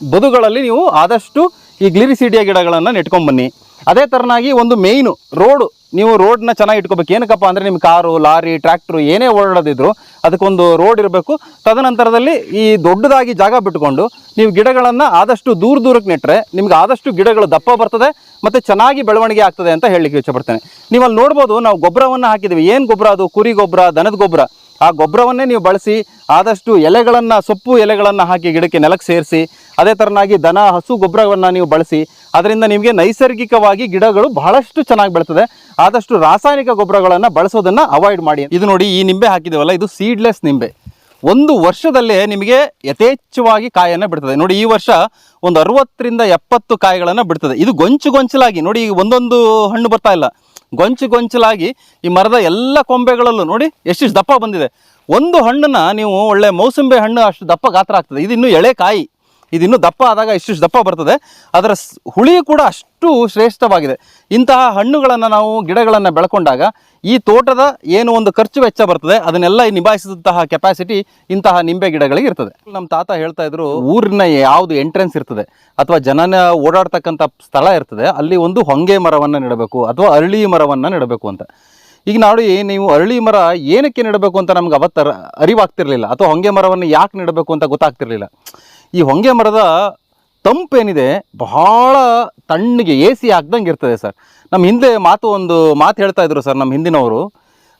ಬದುಗಳಲ್ಲಿ ನೀವು ಆದಷ್ಟು ಈ ಗ್ಲಿರಿಸಿಡಿಯ ಗಿಡಗಳನ್ನು ನೆಟ್ಕೊಂಬನ್ನಿ ಅದೇ ಥರನಾಗಿ ಒಂದು ಮೇಯ್ನು ರೋಡು ನೀವು ರೋಡ್ನ ಚೆನ್ನಾಗಿ ಇಟ್ಕೋಬೇಕು. ಏನಕ್ಕಪ್ಪ ಅಂದರೆ ನಿಮ್ಮ ಕಾರು, ಲಾರಿ ಟ್ರ್ಯಾಕ್ಟ್ರು ಏನೇ ಓಡಾಡೋದಿದ್ರು ಅದಕ್ಕೊಂದು ರೋಡ್ ಇರಬೇಕು. ತದನಂತರದಲ್ಲಿ ಈ ದೊಡ್ಡದಾಗಿ ಜಾಗ ಬಿಟ್ಟುಕೊಂಡು ನೀವು ಗಿಡಗಳನ್ನು ಆದಷ್ಟು ದೂರ ದೂರಕ್ಕೆ ನೆಟ್ಟರೆ ನಿಮ್ಗೆ ಆದಷ್ಟು ಗಿಡಗಳು ದಪ್ಪ ಬರ್ತದೆ ಮತ್ತು ಚೆನ್ನಾಗಿ ಬೆಳವಣಿಗೆ ಆಗ್ತದೆ ಅಂತ ಹೇಳಲಿಕ್ಕೆ ಇಚ್ಛಪಡ್ತೇನೆ. ನೀವು ಅಲ್ಲಿ ನೋಡ್ಬೋದು ನಾವು ಗೊಬ್ಬರವನ್ನು ಹಾಕಿದ್ದೀವಿ. ಏನು ಗೊಬ್ಬರ ಅದು? ಕುರಿ ಗೊಬ್ಬರ, ದನದ ಗೊಬ್ಬರ. ಆ ಗೊಬ್ಬರವನ್ನೇ ನೀವು ಬಳಸಿ ಆದಷ್ಟು ಎಲೆಗಳನ್ನು, ಸೊಪ್ಪು ಎಲೆಗಳನ್ನು ಹಾಕಿ ಗಿಡಕ್ಕೆ ನೆಲಕ್ಕೆ ಸೇರಿಸಿ, ಅದೇ ಥರನಾಗಿ ದನ, ಹಸು ಗೊಬ್ಬರವನ್ನು ನೀವು ಬಳಸಿ ಅದರಿಂದ ನಿಮಗೆ ನೈಸರ್ಗಿಕವಾಗಿ ಗಿಡಗಳು ಬಹಳಷ್ಟು ಚೆನ್ನಾಗಿ ಬೆಳ್ತದೆ. ಆದಷ್ಟು ರಾಸಾಯನಿಕ ಗೊಬ್ಬರಗಳನ್ನು ಬಳಸೋದನ್ನು ಅವಾಯ್ಡ್ ಮಾಡಿ. ಇದು ನೋಡಿ ಈ ನಿಂಬೆ ಹಾಕಿದ್ದೇವಲ್ಲ, ಇದು ಸೀಡ್ಲೆಸ್ ನಿಂಬೆ. ಒಂದು ವರ್ಷದಲ್ಲೇ ನಿಮಗೆ ಯಥೇಚ್ಛವಾಗಿ ಕಾಯನ್ನು ಬಿಡ್ತದೆ. ನೋಡಿ ಈ ವರ್ಷ ಒಂದು ಅರವತ್ತರಿಂದ ಎಪ್ಪತ್ತು ಕಾಯಿಗಳನ್ನು ಬಿಡ್ತದೆ. ಇದು ಗೊಂಚು ಗೊಂಚಲಾಗಿ, ನೋಡಿ ಈಗ ಒಂದೊಂದು ಹಣ್ಣು ಬರ್ತಾ ಇಲ್ಲ. ಗೊಂಚು ಗೊಂಚಲಾಗಿ ಈ ಮರದ ಎಲ್ಲ ಕೊಂಬೆಗಳಲ್ಲೂ ನೋಡಿ ಎಷ್ಟಿಷ್ಟು ದಪ್ಪ ಬಂದಿದೆ. ಒಂದು ಹಣ್ಣನ್ನು ನೀವು ಒಳ್ಳೆ ಮೌಸಂಬೆ ಹಣ್ಣು ಅಷ್ಟು ದಪ್ಪ ಗಾತ್ರ ಆಗ್ತದೆ. ಇದು ಇನ್ನೂ ಎಳೆ ಕಾಯಿ. ಇದು ಇನ್ನೂ ದಪ್ಪ ಆದಾಗ ಇಷ್ಟಿಷ್ಟು ದಪ್ಪ ಬರ್ತದೆ. ಅದರ ಹುಳಿ ಕೂಡ ಅಷ್ಟು ಶ್ರೇಷ್ಠವಾಗಿದೆ. ಇಂತಹ ಹಣ್ಣುಗಳನ್ನು ನಾವು ಗಿಡಗಳನ್ನು ಬೆಳ್ಕೊಂಡಾಗ ಈ ತೋಟದ ಏನು ಒಂದು ಖರ್ಚು ವೆಚ್ಚ ಬರ್ತದೆ, ಅದನ್ನೆಲ್ಲ ನಿಭಾಯಿಸಿದಂತಹ ಕೆಪಾಸಿಟಿ ಇಂತಹ ನಿಂಬೆ ಗಿಡಗಳಿಗೆ ಇರ್ತದೆ. ನಮ್ಮ ತಾತ ಹೇಳ್ತಾ ಇದ್ರು, ಊರಿನ ಯಾವುದು ಎಂಟ್ರೆನ್ಸ್ ಇರ್ತದೆ, ಅಥವಾ ಜನನ ಓಡಾಡ್ತಕ್ಕಂಥ ಸ್ಥಳ ಇರ್ತದೆ, ಅಲ್ಲಿ ಒಂದು ಹೊಂಗೆ ಮರವನ್ನು ನೆಡಬೇಕು ಅಥವಾ ಅರಳಿ ಮರವನ್ನು ನೆಡಬೇಕು ಅಂತ. ಈಗ ನೋಡಿ ನೀವು ಅರಳಿ ಮರ ಏನಕ್ಕೆ ನೆಡಬೇಕು ಅಂತ ನಮ್ಗೆ ಅವತ್ತು ಅರಿವಾಗ್ತಿರಲಿಲ್ಲ ಅರಿವಾಗ್ತಿರ್ಲಿಲ್ಲ, ಅಥವಾ ಹೊಂಗೆ ಮರವನ್ನು ಯಾಕೆ ನೆಡಬೇಕು ಅಂತ ಗೊತ್ತಾಗ್ತಿರ್ಲಿಲ್ಲ. ಈ ಹೊಂಗೆ ಮರದ ತಂಪೇನಿದೆ, ಬಹಳ ತಣ್ಣಗೆ ಎ ಸಿ ಹಾಕ್ದಂಗೆ ಇರ್ತದೆ ಸರ್. ನಮ್ಮ ಹಿಂದೆ ಮಾತು ಒಂದು ಮಾತು ಹೇಳ್ತಾ ಇದ್ರು ಸರ್ ನಮ್ಮ ಹಿಂದಿನವರು.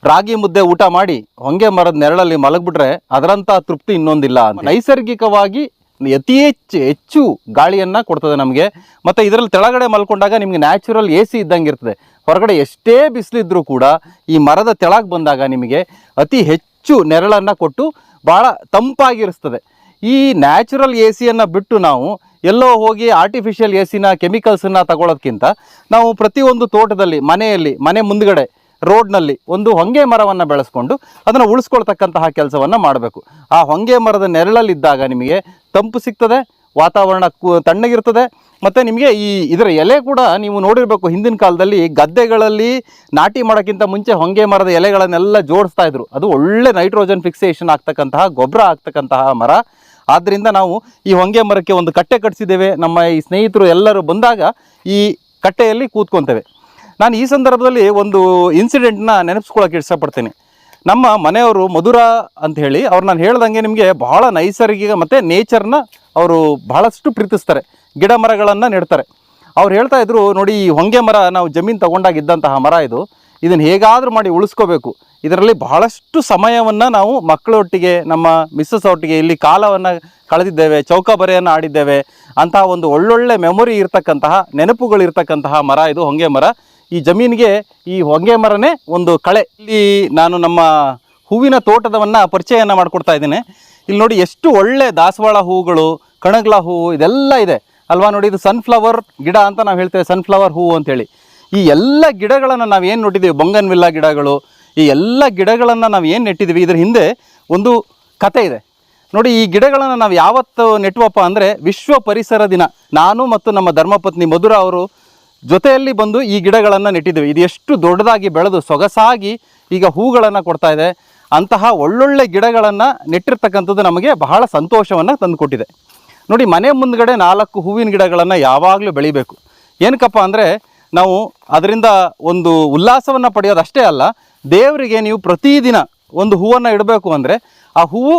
ರಾಗಿ ಮುದ್ದೆ ಊಟ ಮಾಡಿ ಹೊಂಗೆ ಮರದ ನೆರಳಲ್ಲಿ ಮಲಗಿಬಿಟ್ರೆ ಅದರಂಥ ತೃಪ್ತಿ ಇನ್ನೊಂದಿಲ್ಲ ನೈಸರ್ಗಿಕವಾಗಿ ಅತಿ ಹೆಚ್ಚು ಹೆಚ್ಚು ಗಾಳಿಯನ್ನು ಕೊಡ್ತದೆ ನಮಗೆ. ಮತ್ತು ಇದರಲ್ಲಿ ತೆಳಗಡೆ ಮಲ್ಕೊಂಡಾಗ ನಿಮಗೆ ನ್ಯಾಚುರಲ್ ಎ ಸಿ ಇದ್ದಂಗೆ ಇರ್ತದೆ. ಹೊರಗಡೆ ಎಷ್ಟೇ ಬಿಸಿಲಿದ್ರೂ ಕೂಡ ಈ ಮರದ ತೆಳಗೆ ಬಂದಾಗ ನಿಮಗೆ ಅತಿ ಹೆಚ್ಚು ನೆರಳನ್ನು ಕೊಟ್ಟು ಭಾಳ ತಂಪಾಗಿರಿಸ್ತದೆ. ಈ ನ್ಯಾಚುರಲ್ ಎ ಸಿಯನ್ನು ಬಿಟ್ಟು ನಾವು ಎಲ್ಲೋ ಹೋಗಿ ಆರ್ಟಿಫಿಷಿಯಲ್ ಎ ಸಿನ ಕೆಮಿಕಲ್ಸನ್ನು ತಗೊಳ್ಳೋದಕ್ಕಿಂತ ನಾವು ಪ್ರತಿಯೊಂದು ತೋಟದಲ್ಲಿ, ಮನೆಯಲ್ಲಿ, ಮನೆ ಮುಂದ್ಗಡೆ, ರೋಡ್ನಲ್ಲಿ ಒಂದು ಹೊಂಗೆ ಮರವನ್ನು ಬೆಳೆಸ್ಕೊಂಡು ಅದನ್ನು ಉಳಿಸ್ಕೊಳ್ತಕ್ಕಂತಹ ಕೆಲಸವನ್ನು ಮಾಡಬೇಕು. ಆ ಹೊಂಗೆ ಮರದ ನೆರಳಲ್ಲಿದ್ದಾಗ ನಿಮಗೆ ತಂಪು ಸಿಗ್ತದೆ, ವಾತಾವರಣ ತಣ್ಣಗಿರ್ತದೆ, ಮತ್ತು ನಿಮಗೆ ಈ ಇದರ ಎಲೆ ಕೂಡ ನೀವು ನೋಡಿರಬೇಕು, ಹಿಂದಿನ ಕಾಲದಲ್ಲಿ ಗದ್ದೆಗಳಲ್ಲಿ ನಾಟಿ ಮಾಡೋಕ್ಕಿಂತ ಮುಂಚೆ ಹೊಂಗೆ ಮರದ ಎಲೆಗಳನ್ನೆಲ್ಲ ಜೋಡಿಸ್ತಾ ಇದ್ರು. ಅದು ಒಳ್ಳೆ ನೈಟ್ರೋಜನ್ ಫಿಕ್ಸೇಷನ್ ಆಗ್ತಕ್ಕಂತಹ, ಗೊಬ್ಬರ ಆಗ್ತಕ್ಕಂತಹ ಮರ. ಆದ್ದರಿಂದ ನಾವು ಈ ಹೊಂಗೆ ಮರಕ್ಕೆ ಒಂದು ಕಟ್ಟೆ ಕಟ್ಟಿಸಿದ್ದೇವೆ ನಮ್ಮ ಈ ಸ್ನೇಹಿತರು ಎಲ್ಲರೂ ಬಂದಾಗ ಈ ಕಟ್ಟೆಯಲ್ಲಿ ಕೂತ್ಕೊತೇವೆ. ನಾನು ಈ ಸಂದರ್ಭದಲ್ಲಿ ಒಂದು ಇನ್ಸಿಡೆಂಟ್ನ ನೆನಪಿಸ್ಕೊಳ್ಳೋಕೆ ಇಷ್ಟಪಡ್ತೇನೆ. ನಮ್ಮ ಮನೆಯವರು ಮಧುರ ಅಂತ ಹೇಳಿ, ಅವ್ರು ನಾನು ಹೇಳ್ದಂಗೆ ನಿಮಗೆ ಬಹಳ ನೈಸರ್ಗಿಕ ಮತ್ತು ನೇಚರ್ನ ಅವರು ಬಹಳಷ್ಟು ಪ್ರೀತಿಸ್ತಾರೆ. ಗಿಡ ಮರಗಳನ್ನು ನೆಡ್ತಾರೆ. ಅವ್ರು ಹೇಳ್ತಾ ಇದ್ರು, ನೋಡಿ ಈ ಹೊಂಗೆ ಮರ ನಾವು ಜಮೀನು ತಗೊಂಡಾಗಿದ್ದಂತಹ ಮರ ಇದು. ಇದನ್ನು ಹೇಗಾದರೂ ಮಾಡಿ ಉಳಿಸ್ಕೋಬೇಕು. ಇದರಲ್ಲಿ ಬಹಳಷ್ಟು ಸಮಯವನ್ನು ನಾವು ಮಕ್ಕಳೊಟ್ಟಿಗೆ, ನಮ್ಮ ಮಿಸ್ಸಸ್ ಒಟ್ಟಿಗೆ ಇಲ್ಲಿ ಕಾಲವನ್ನು ಕಳೆದಿದ್ದೇವೆ, ಚೌಕಾಬರೆಯನ್ನು ಆಡಿದ್ದೇವೆ, ಅಂತಹ ಒಂದು ಒಳ್ಳೊಳ್ಳೆ ಮೆಮೊರಿ ಇರ್ತಕ್ಕಂತಹ ನೆನಪುಗಳು ಇರ್ತಕ್ಕಂತಹ ಮರ ಇದು ಹೊಂಗೆ ಮರ. ಈ ಜಮೀನಿಗೆ ಈ ಹೊಂಗೆ ಮರನೇ ಒಂದು ಕಳೆ. ಇಲ್ಲಿ ನಾನು ನಮ್ಮ ಹೂವಿನ ತೋಟದವನ್ನು ಪರಿಚಯನ ಮಾಡಿಕೊಡ್ತಾ ಇದ್ದೇನೆ. ಇಲ್ಲಿ ನೋಡಿ ಎಷ್ಟು ಒಳ್ಳೆ ದಾಸವಾಳ ಹೂವುಗಳು ಕಣಗ್ಲ ಹೂವು ಇದೆಲ್ಲ ಇದೆ. ಅಲ್ವಾ ನೋಡಿ, ಇದು ಸನ್ಫ್ಲವರ್ ಗಿಡ ಅಂತ ನಾವು ಹೇಳ್ತೇವೆ ಸನ್ಫ್ಲವರ್ ಹೂವು ಅಂತೇಳಿ. ಈ ಎಲ್ಲ ಗಿಡಗಳನ್ನು ನಾವು ಏನು ನೋಡಿದ್ದೀವಿ ಬೊಂಗನ್ವಿಲ್ಲ ಗಿಡಗಳು, ಈ ಎಲ್ಲ ಗಿಡಗಳನ್ನು ನಾವು ಏನು ನೆಟ್ಟಿದ್ದೀವಿ ಇದರ ಹಿಂದೆ ಒಂದು ಕತೆ ಇದೆ. ನೋಡಿ, ಈ ಗಿಡಗಳನ್ನು ನಾವು ಯಾವತ್ತು ನೆಟ್ಟುವಪ್ಪ ಅಂದರೆ ವಿಶ್ವ ಪರಿಸರ ದಿನ. ನಾನು ಮತ್ತು ನಮ್ಮ ಧರ್ಮಪತ್ನಿ ಮಧುರ ಅವರು ಜೊತೆಯಲ್ಲಿ ಬಂದು ಈ ಗಿಡಗಳನ್ನು ನೆಟ್ಟಿದ್ದೀವಿ ಇದು ಎಷ್ಟು ದೊಡ್ಡದಾಗಿ ಬೆಳೆದು ಸೊಗಸಾಗಿ ಈಗ ಹೂಗಳನ್ನು ಕೊಡ್ತಾ ಇದೆ. ಅಂತಹ ಒಳ್ಳೊಳ್ಳೆ ಗಿಡಗಳನ್ನು ನೆಟ್ಟಿರ್ತಕ್ಕಂಥದ್ದು ನಮಗೆ ಬಹಳ ಸಂತೋಷವನ್ನು ತಂದುಕೊಟ್ಟಿದೆ. ನೋಡಿ, ಮನೆ ಮುಂದ್ಗಡೆ ನಾಲ್ಕು ಹೂವಿನ ಗಿಡಗಳನ್ನು ಯಾವಾಗಲೂ ಬೆಳಿಬೇಕು. ಏನಕ್ಕಪ್ಪ ಅಂದರೆ ನಾವು ಅದರಿಂದ ಒಂದು ಉಲ್ಲಾಸವನ್ನು ಪಡೆಯೋದು ಅಷ್ಟೇ ಅಲ್ಲ, ದೇವರಿಗೆ ನೀವು ಪ್ರತಿದಿನ ಒಂದು ಹೂವನ್ನು ಇಡಬೇಕು ಅಂದರೆ ಆ ಹೂವು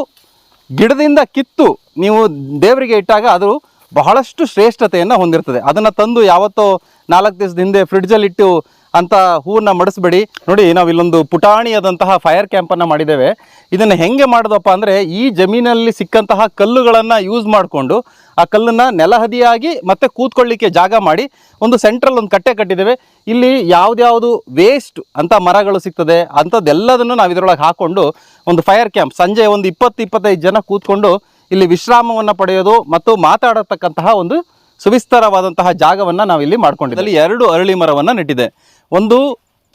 ಗಿಡದಿಂದ ಕಿತ್ತು ನೀವು ದೇವರಿಗೆ ಇಟ್ಟಾಗ ಅದು ಬಹಳಷ್ಟು ಶ್ರೇಷ್ಠತೆಯನ್ನು ಹೊಂದಿರ್ತದೆ. ಅದನ್ನು ತಂದು ಯಾವತ್ತೋ ನಾಲ್ಕು ದಿವಸದ ಹಿಂದೆ ಫ್ರಿಡ್ಜಲ್ಲಿ ಇಟ್ಟು ಅಂತ ಹೂವನ್ನು ಮಡಿಸ್ಬೇಡಿ. ನೋಡಿ, ನಾವು ಇಲ್ಲೊಂದು ಪುಟಾಣಿಯಾದಂತಹ ಫೈರ್ ಕ್ಯಾಂಪನ್ನು ಮಾಡಿದ್ದೇವೆ. ಇದನ್ನು ಹೆಂಗೆ ಮಾಡಿದಪ್ಪ ಅಂದರೆ ಈ ಜಮೀನಲ್ಲಿ ಸಿಕ್ಕಂತಹ ಕಲ್ಲುಗಳನ್ನು ಯೂಸ್ ಮಾಡಿಕೊಂಡು ಆ ಕಲ್ಲನ್ನು ನೆಲಹದಿಯಾಗಿ ಮತ್ತೆ ಕೂತ್ಕೊಳ್ಳಿಕ್ಕೆ ಜಾಗ ಮಾಡಿ ಒಂದು ಸೆಂಟ್ರಲ್ ಒಂದು ಕಟ್ಟೆ ಕಟ್ಟಿದ್ದೇವೆ. ಇಲ್ಲಿ ಯಾವುದ್ಯಾವುದು ವೇಸ್ಟ್ ಅಂತ ಮರಗಳು ಸಿಗ್ತದೆ ಅಂಥದ್ದೆಲ್ಲದನ್ನು ನಾವು ಇದರೊಳಗೆ ಹಾಕ್ಕೊಂಡು ಒಂದು ಫೈರ್ ಕ್ಯಾಂಪ್ ಸಂಜೆ ಒಂದು ಇಪ್ಪತ್ತು ಇಪ್ಪತ್ತೈದು ಜನ ಕೂತ್ಕೊಂಡು ಇಲ್ಲಿ ವಿಶ್ರಾಮವನ್ನು ಪಡೆಯೋದು ಮತ್ತು ಮಾತಾಡತಕ್ಕಂತಹ ಒಂದು ಸುವಿಸ್ತಾರವಾದಂತಹ ಜಾಗವನ್ನು ನಾವು ಇಲ್ಲಿ ಮಾಡ್ಕೊಂಡಿದ್ದಲ್ಲಿ ಎರಡು ಅರಳಿ ಮರವನ್ನು ನೆಟ್ಟಿದೆ. ಒಂದು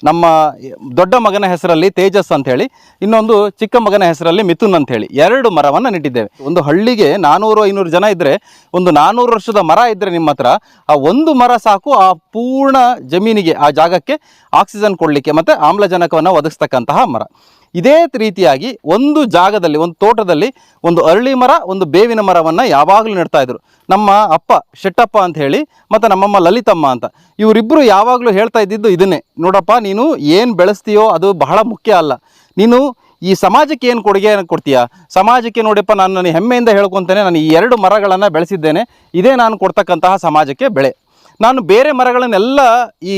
ನಮ್ಮ ದೊಡ್ಡ ಮಗನ ಹೆಸರಲ್ಲಿ ತೇಜಸ್ ಅಂತ ಹೇಳಿ ಇನ್ನೊಂದು ಚಿಕ್ಕ ಮಗನ ಹೆಸರಲ್ಲಿ ಮಿಥುನ್ ಅಂತ ಹೇಳಿ ಎರಡು ಮರವನ್ನು ನೆಟ್ಟಿದ್ದೇವೆ. ಒಂದು ಹಳ್ಳಿಗೆ ನಾನೂರು ಐನೂರು ಜನ ಇದ್ದರೆ ಒಂದು ನಾನೂರು ವರ್ಷದ ಮರ ಇದ್ದರೆ ನಿಮ್ಮ ಹತ್ರ, ಆ ಒಂದು ಮರ ಸಾಕು, ಆ ಪೂರ್ಣ ಜಮೀನಿಗೆ, ಆ ಜಾಗಕ್ಕೆ ಆಕ್ಸಿಜನ್ ಕೊಡಲಿಕ್ಕೆ ಮತ್ತು ಆಮ್ಲಜನಕವನ್ನು ಒದಗಿಸ್ತಕ್ಕಂತಹ ಮರ. ಇದೇ ರೀತಿಯಾಗಿ ಒಂದು ಜಾಗದಲ್ಲಿ, ಒಂದು ತೋಟದಲ್ಲಿ ಒಂದು ಅರಳಿ ಮರ, ಒಂದು ಬೇವಿನ ಮರವನ್ನು ಯಾವಾಗಲೂ ನೆಡ್ತಾ ಇದ್ರು. ನಮ್ಮ ಅಪ್ಪ ಶೆಟ್ಟಪ್ಪ ಅಂತ ಹೇಳಿ, ಮತ್ತು ನಮ್ಮಮ್ಮ ಲಲಿತಮ್ಮ ಅಂತ. ಇವರಿಬ್ಬರು ಯಾವಾಗಲೂ ಹೇಳ್ತಾ ಇದ್ದಿದ್ದು ಇದನ್ನೇ. ನೋಡಪ್ಪ, ನೀನು ಏನು ಬೆಳೆಸ್ತೀಯೋ ಅದು ಬಹಳ ಮುಖ್ಯ ಅಲ್ಲ. ನೀನು ಈ ಸಮಾಜಕ್ಕೆ ಏನು ಕೊಡುಗೆ ಕೊಡ್ತೀಯಾ? ಸಮಾಜಕ್ಕೆ ನೋಡಿಯಪ್ಪ ನಾನು ನನ್ನ ಹೆಮ್ಮೆಯಿಂದ ಹೇಳ್ಕೊತೇನೆ, ನಾನು ಈ ಎರಡು ಮರಗಳನ್ನು ಬೆಳೆಸಿದ್ದೇನೆ. ಇದೇ ನಾನು ಕೊಡ್ತಕ್ಕಂತಹ ಸಮಾಜಕ್ಕೆ ಬೆಳೆ. ನಾನು ಬೇರೆ ಮರಗಳನ್ನೆಲ್ಲ ಈ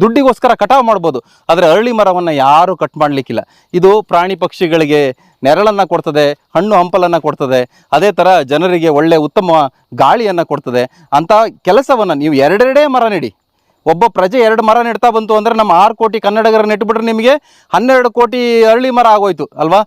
ದುಡ್ಡಿಗೋಸ್ಕರ ಕಟಾವು ಮಾಡ್ಬೋದು, ಆದರೆ ಅರಳಿ ಮರವನ್ನು ಯಾರೂ ಕಟ್ ಮಾಡಲಿಕ್ಕಿಲ್ಲ. ಇದು ಪ್ರಾಣಿ ಪಕ್ಷಿಗಳಿಗೆ ನೆರಳನ್ನು ಕೊಡ್ತದೆ, ಹಣ್ಣು ಹಂಪಲನ್ನು ಕೊಡ್ತದೆ, ಅದೇ ಥರ ಜನರಿಗೆ ಒಳ್ಳೆಯ ಉತ್ತಮ ಗಾಳಿಯನ್ನು ಕೊಡ್ತದೆ. ಅಂಥ ಕೆಲಸವನ್ನು ನೀವು ಎರಡೆರಡೇ ಮರ ನೆಡಿ. ಒಬ್ಬ ಪ್ರಜೆ ಎರಡು ಮರ ನೆಡ್ತಾ ಬಂತು ಅಂದರೆ ನಮ್ಮ ಆರು ಕೋಟಿ ಕನ್ನಡಿಗರ ನೆಟ್ಬಿಟ್ರೆ ನಿಮಗೆ ಹನ್ನೆರಡು ಕೋಟಿ ಅರಳಿ ಮರ ಆಗೋಯ್ತು, ಅಲ್ವಾ?